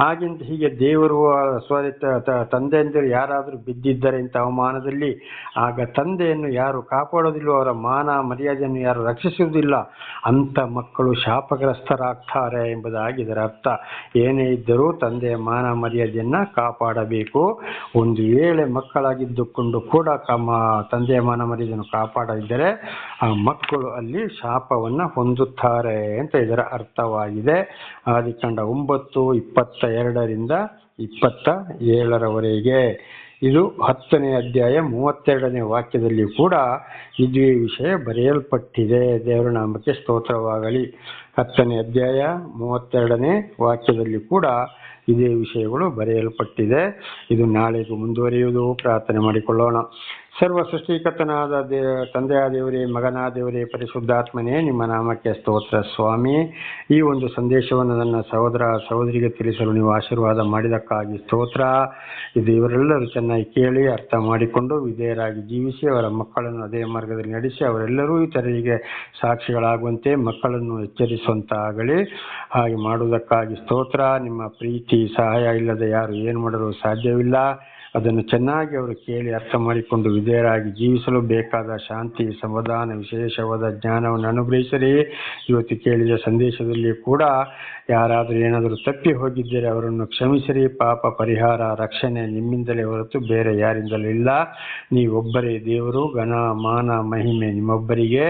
ಹಾಗೆಂತ ಹೀಗೆ ದೇವರು ತಂದೆ ತಂದೆಯಂದಿರು ಯಾರಾದರೂ ಬಿದ್ದಿದ್ದರೆ ಇಂಥ ಅವಮಾನದಲ್ಲಿ, ಆಗ ತಂದೆಯನ್ನು ಯಾರು ಕಾಪಾಡೋದಿಲ್ಲ ಅವರ ಮಾನ ಮರ್ಯಾದೆಯನ್ನು ಯಾರು ರಕ್ಷಿಸುವುದಿಲ್ಲ, ಅಂಥ ಮಕ್ಕಳು ಶಾಪಗ್ರಸ್ತರಾಗ್ತಾರೆ ಎಂಬುದಾಗಿ ಇದರ ಅರ್ಥ. ಏನೇ ಇದ್ದರೂ ತಂದೆಯ ಮಾನ ಮರ್ಯಾದೆಯನ್ನು ಕಾಪಾಡಬೇಕು. ಒಂದು ವೇಳೆ ಮಕ್ಕಳಾಗಿದ್ದುಕೊಂಡು ಕೂಡ ತಮ್ಮ ತಂದೆಯ ಮಾನ ಮರ್ಯಾದೆಯನ್ನು ಕಾಪಾಡದಿದ್ದರೆ ಆ ಮಕ್ಕಳು ಅಲ್ಲಿ ಶಾಪವನ್ನ ಹೊಂದುತ್ತಾರೆ ಅಂತ ಇದರ ಅರ್ಥವಾಗಿದೆ. ಆದಿಕಾಂಡ ಒಂಬತ್ತು, ಇಪ್ಪತ್ತ ಎರಡರಿಂದ ಇಪ್ಪತ್ತ ಏಳರವರೆಗೆ. ಇದು ಹತ್ತನೇ ಅಧ್ಯಾಯ ಮೂವತ್ತೆರಡನೇ ವಾಕ್ಯದಲ್ಲಿ ಕೂಡ ಇದೇ ವಿಷಯ ಬರೆಯಲ್ಪಟ್ಟಿದೆ. ದೇವರ ನಾಮಕ್ಕೆ ಸ್ತೋತ್ರವಾಗಲಿ. ಹತ್ತನೇ ಅಧ್ಯಾಯ ಮೂವತ್ತೆರಡನೇ ವಾಕ್ಯದಲ್ಲಿ ಕೂಡ ಇದೇ ವಿಷಯಗಳು ಬರೆಯಲ್ಪಟ್ಟಿದೆ. ಇದು ನಾಳೆಗೂ ಮುಂದುವರಿಯುವುದು. ಪ್ರಾರ್ಥನೆ ಮಾಡಿಕೊಳ್ಳೋಣ. ಸರ್ವ ಸೃಷ್ಟಿಕರ್ತನಾದ ದೇ ತಂದೆಯ ದೇವರೇ ಮಗನ ದೇವರೇ ಪರಿಶುದ್ಧಾತ್ಮನೇ, ನಿಮ್ಮ ನಾಮಕ್ಕೆ ಸ್ತೋತ್ರ ಸ್ವಾಮಿ. ಈ ಒಂದು ಸಂದೇಶವನ್ನು ನನ್ನ ಸಹೋದರ ಸಹೋದರಿಗೆ ತಿಳಿಸಲು ನೀವು ಆಶೀರ್ವಾದ ಮಾಡಿದಕ್ಕಾಗಿ ಸ್ತೋತ್ರ. ಇದು ಇವರೆಲ್ಲರೂ ಚೆನ್ನಾಗಿ ಕೇಳಿ ಅರ್ಥ ಮಾಡಿಕೊಂಡು ವಿಧೇಯರಾಗಿ ಜೀವಿಸಿ ಅವರ ಮಕ್ಕಳನ್ನು ಅದೇ ಮಾರ್ಗದಲ್ಲಿ ನಡೆಸಿ ಅವರೆಲ್ಲರೂ ಇತರರಿಗೆ ಸಾಕ್ಷಿಗಳಾಗುವಂತೆ ಮಕ್ಕಳನ್ನು ಎಚ್ಚರಿಸುವಂತಾಗಲಿ. ಹಾಗೆ ಮಾಡುವುದಕ್ಕಾಗಿ ಸ್ತೋತ್ರ. ನಿಮ್ಮ ಪ್ರೀತಿ ಸಹಾಯ ಇಲ್ಲದೆ ಯಾರು ಏನು ಮಾಡಲು ಸಾಧ್ಯವಿಲ್ಲ. ಅದನ್ನು ಚೆನ್ನಾಗಿ ಅವರು ಕೇಳಿ ಅರ್ಥ ಮಾಡಿಕೊಂಡು ವಿಧೇಯರಾಗಿ ಜೀವಿಸಲು ಬೇಕಾದ ಶಾಂತಿ, ಸಮಾಧಾನ, ವಿಶೇಷವಾದ ಜ್ಞಾನವನ್ನು ಅನುಗ್ರಹಿಸಿರಿ ಇವತ್ತು ಕೇಳಿದ ಸಂದೇಶದಲ್ಲಿ ಕೂಡ ಯಾರಾದರೂ ಏನಾದರೂ ತಪ್ಪಿ ಹೋಗಿದ್ದರೆ ಅವರನ್ನು ಕ್ಷಮಿಸಿರಿ. ಪಾಪ ಪರಿಹಾರ, ರಕ್ಷಣೆ ನಿಮ್ಮಿಂದಲೇ ಹೊರತು ಬೇರೆ ಯಾರಿಂದಲೂ ಇಲ್ಲ. ನೀವೊಬ್ಬರೇ ದೇವರು, ಘನ, ಮಾನ, ಮಹಿಮೆ ನಿಮ್ಮೊಬ್ಬರಿಗೆ.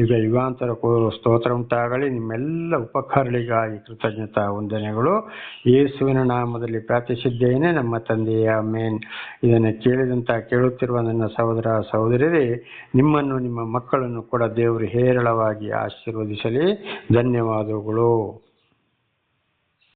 ಈಗ ಯುಗಾಂತರ ಸ್ತೋತ್ರ ಉಂಟಾಗಲಿ. ನಿಮ್ಮೆಲ್ಲ ಉಪಕಾರಗಳಿಗಾಗಿ ಕೃತಜ್ಞತಾ ವಂದನೆಗಳು. ಯೇಸುವಿನ ನಾಮದಲ್ಲಿ ಪ್ರಾರ್ಥಿಸಿದ್ದೇನೆ. ನಮ್ಮ ತಂದೆಯ ಮೇನ್ ಇದನ್ನು ಕೇಳಿದಂತ ಕೇಳುತ್ತಿರುವ ನನ್ನ ಸಹೋದರ ಸಹೋದರರೇ ನಿಮ್ಮನ್ನು ನಿಮ್ಮ ಮಕ್ಕಳನ್ನು ಕೂಡ ದೇವರು ಹೇರಳವಾಗಿ ಆಶೀರ್ವದಿಸಲಿ. ಧನ್ಯವಾದಗಳು.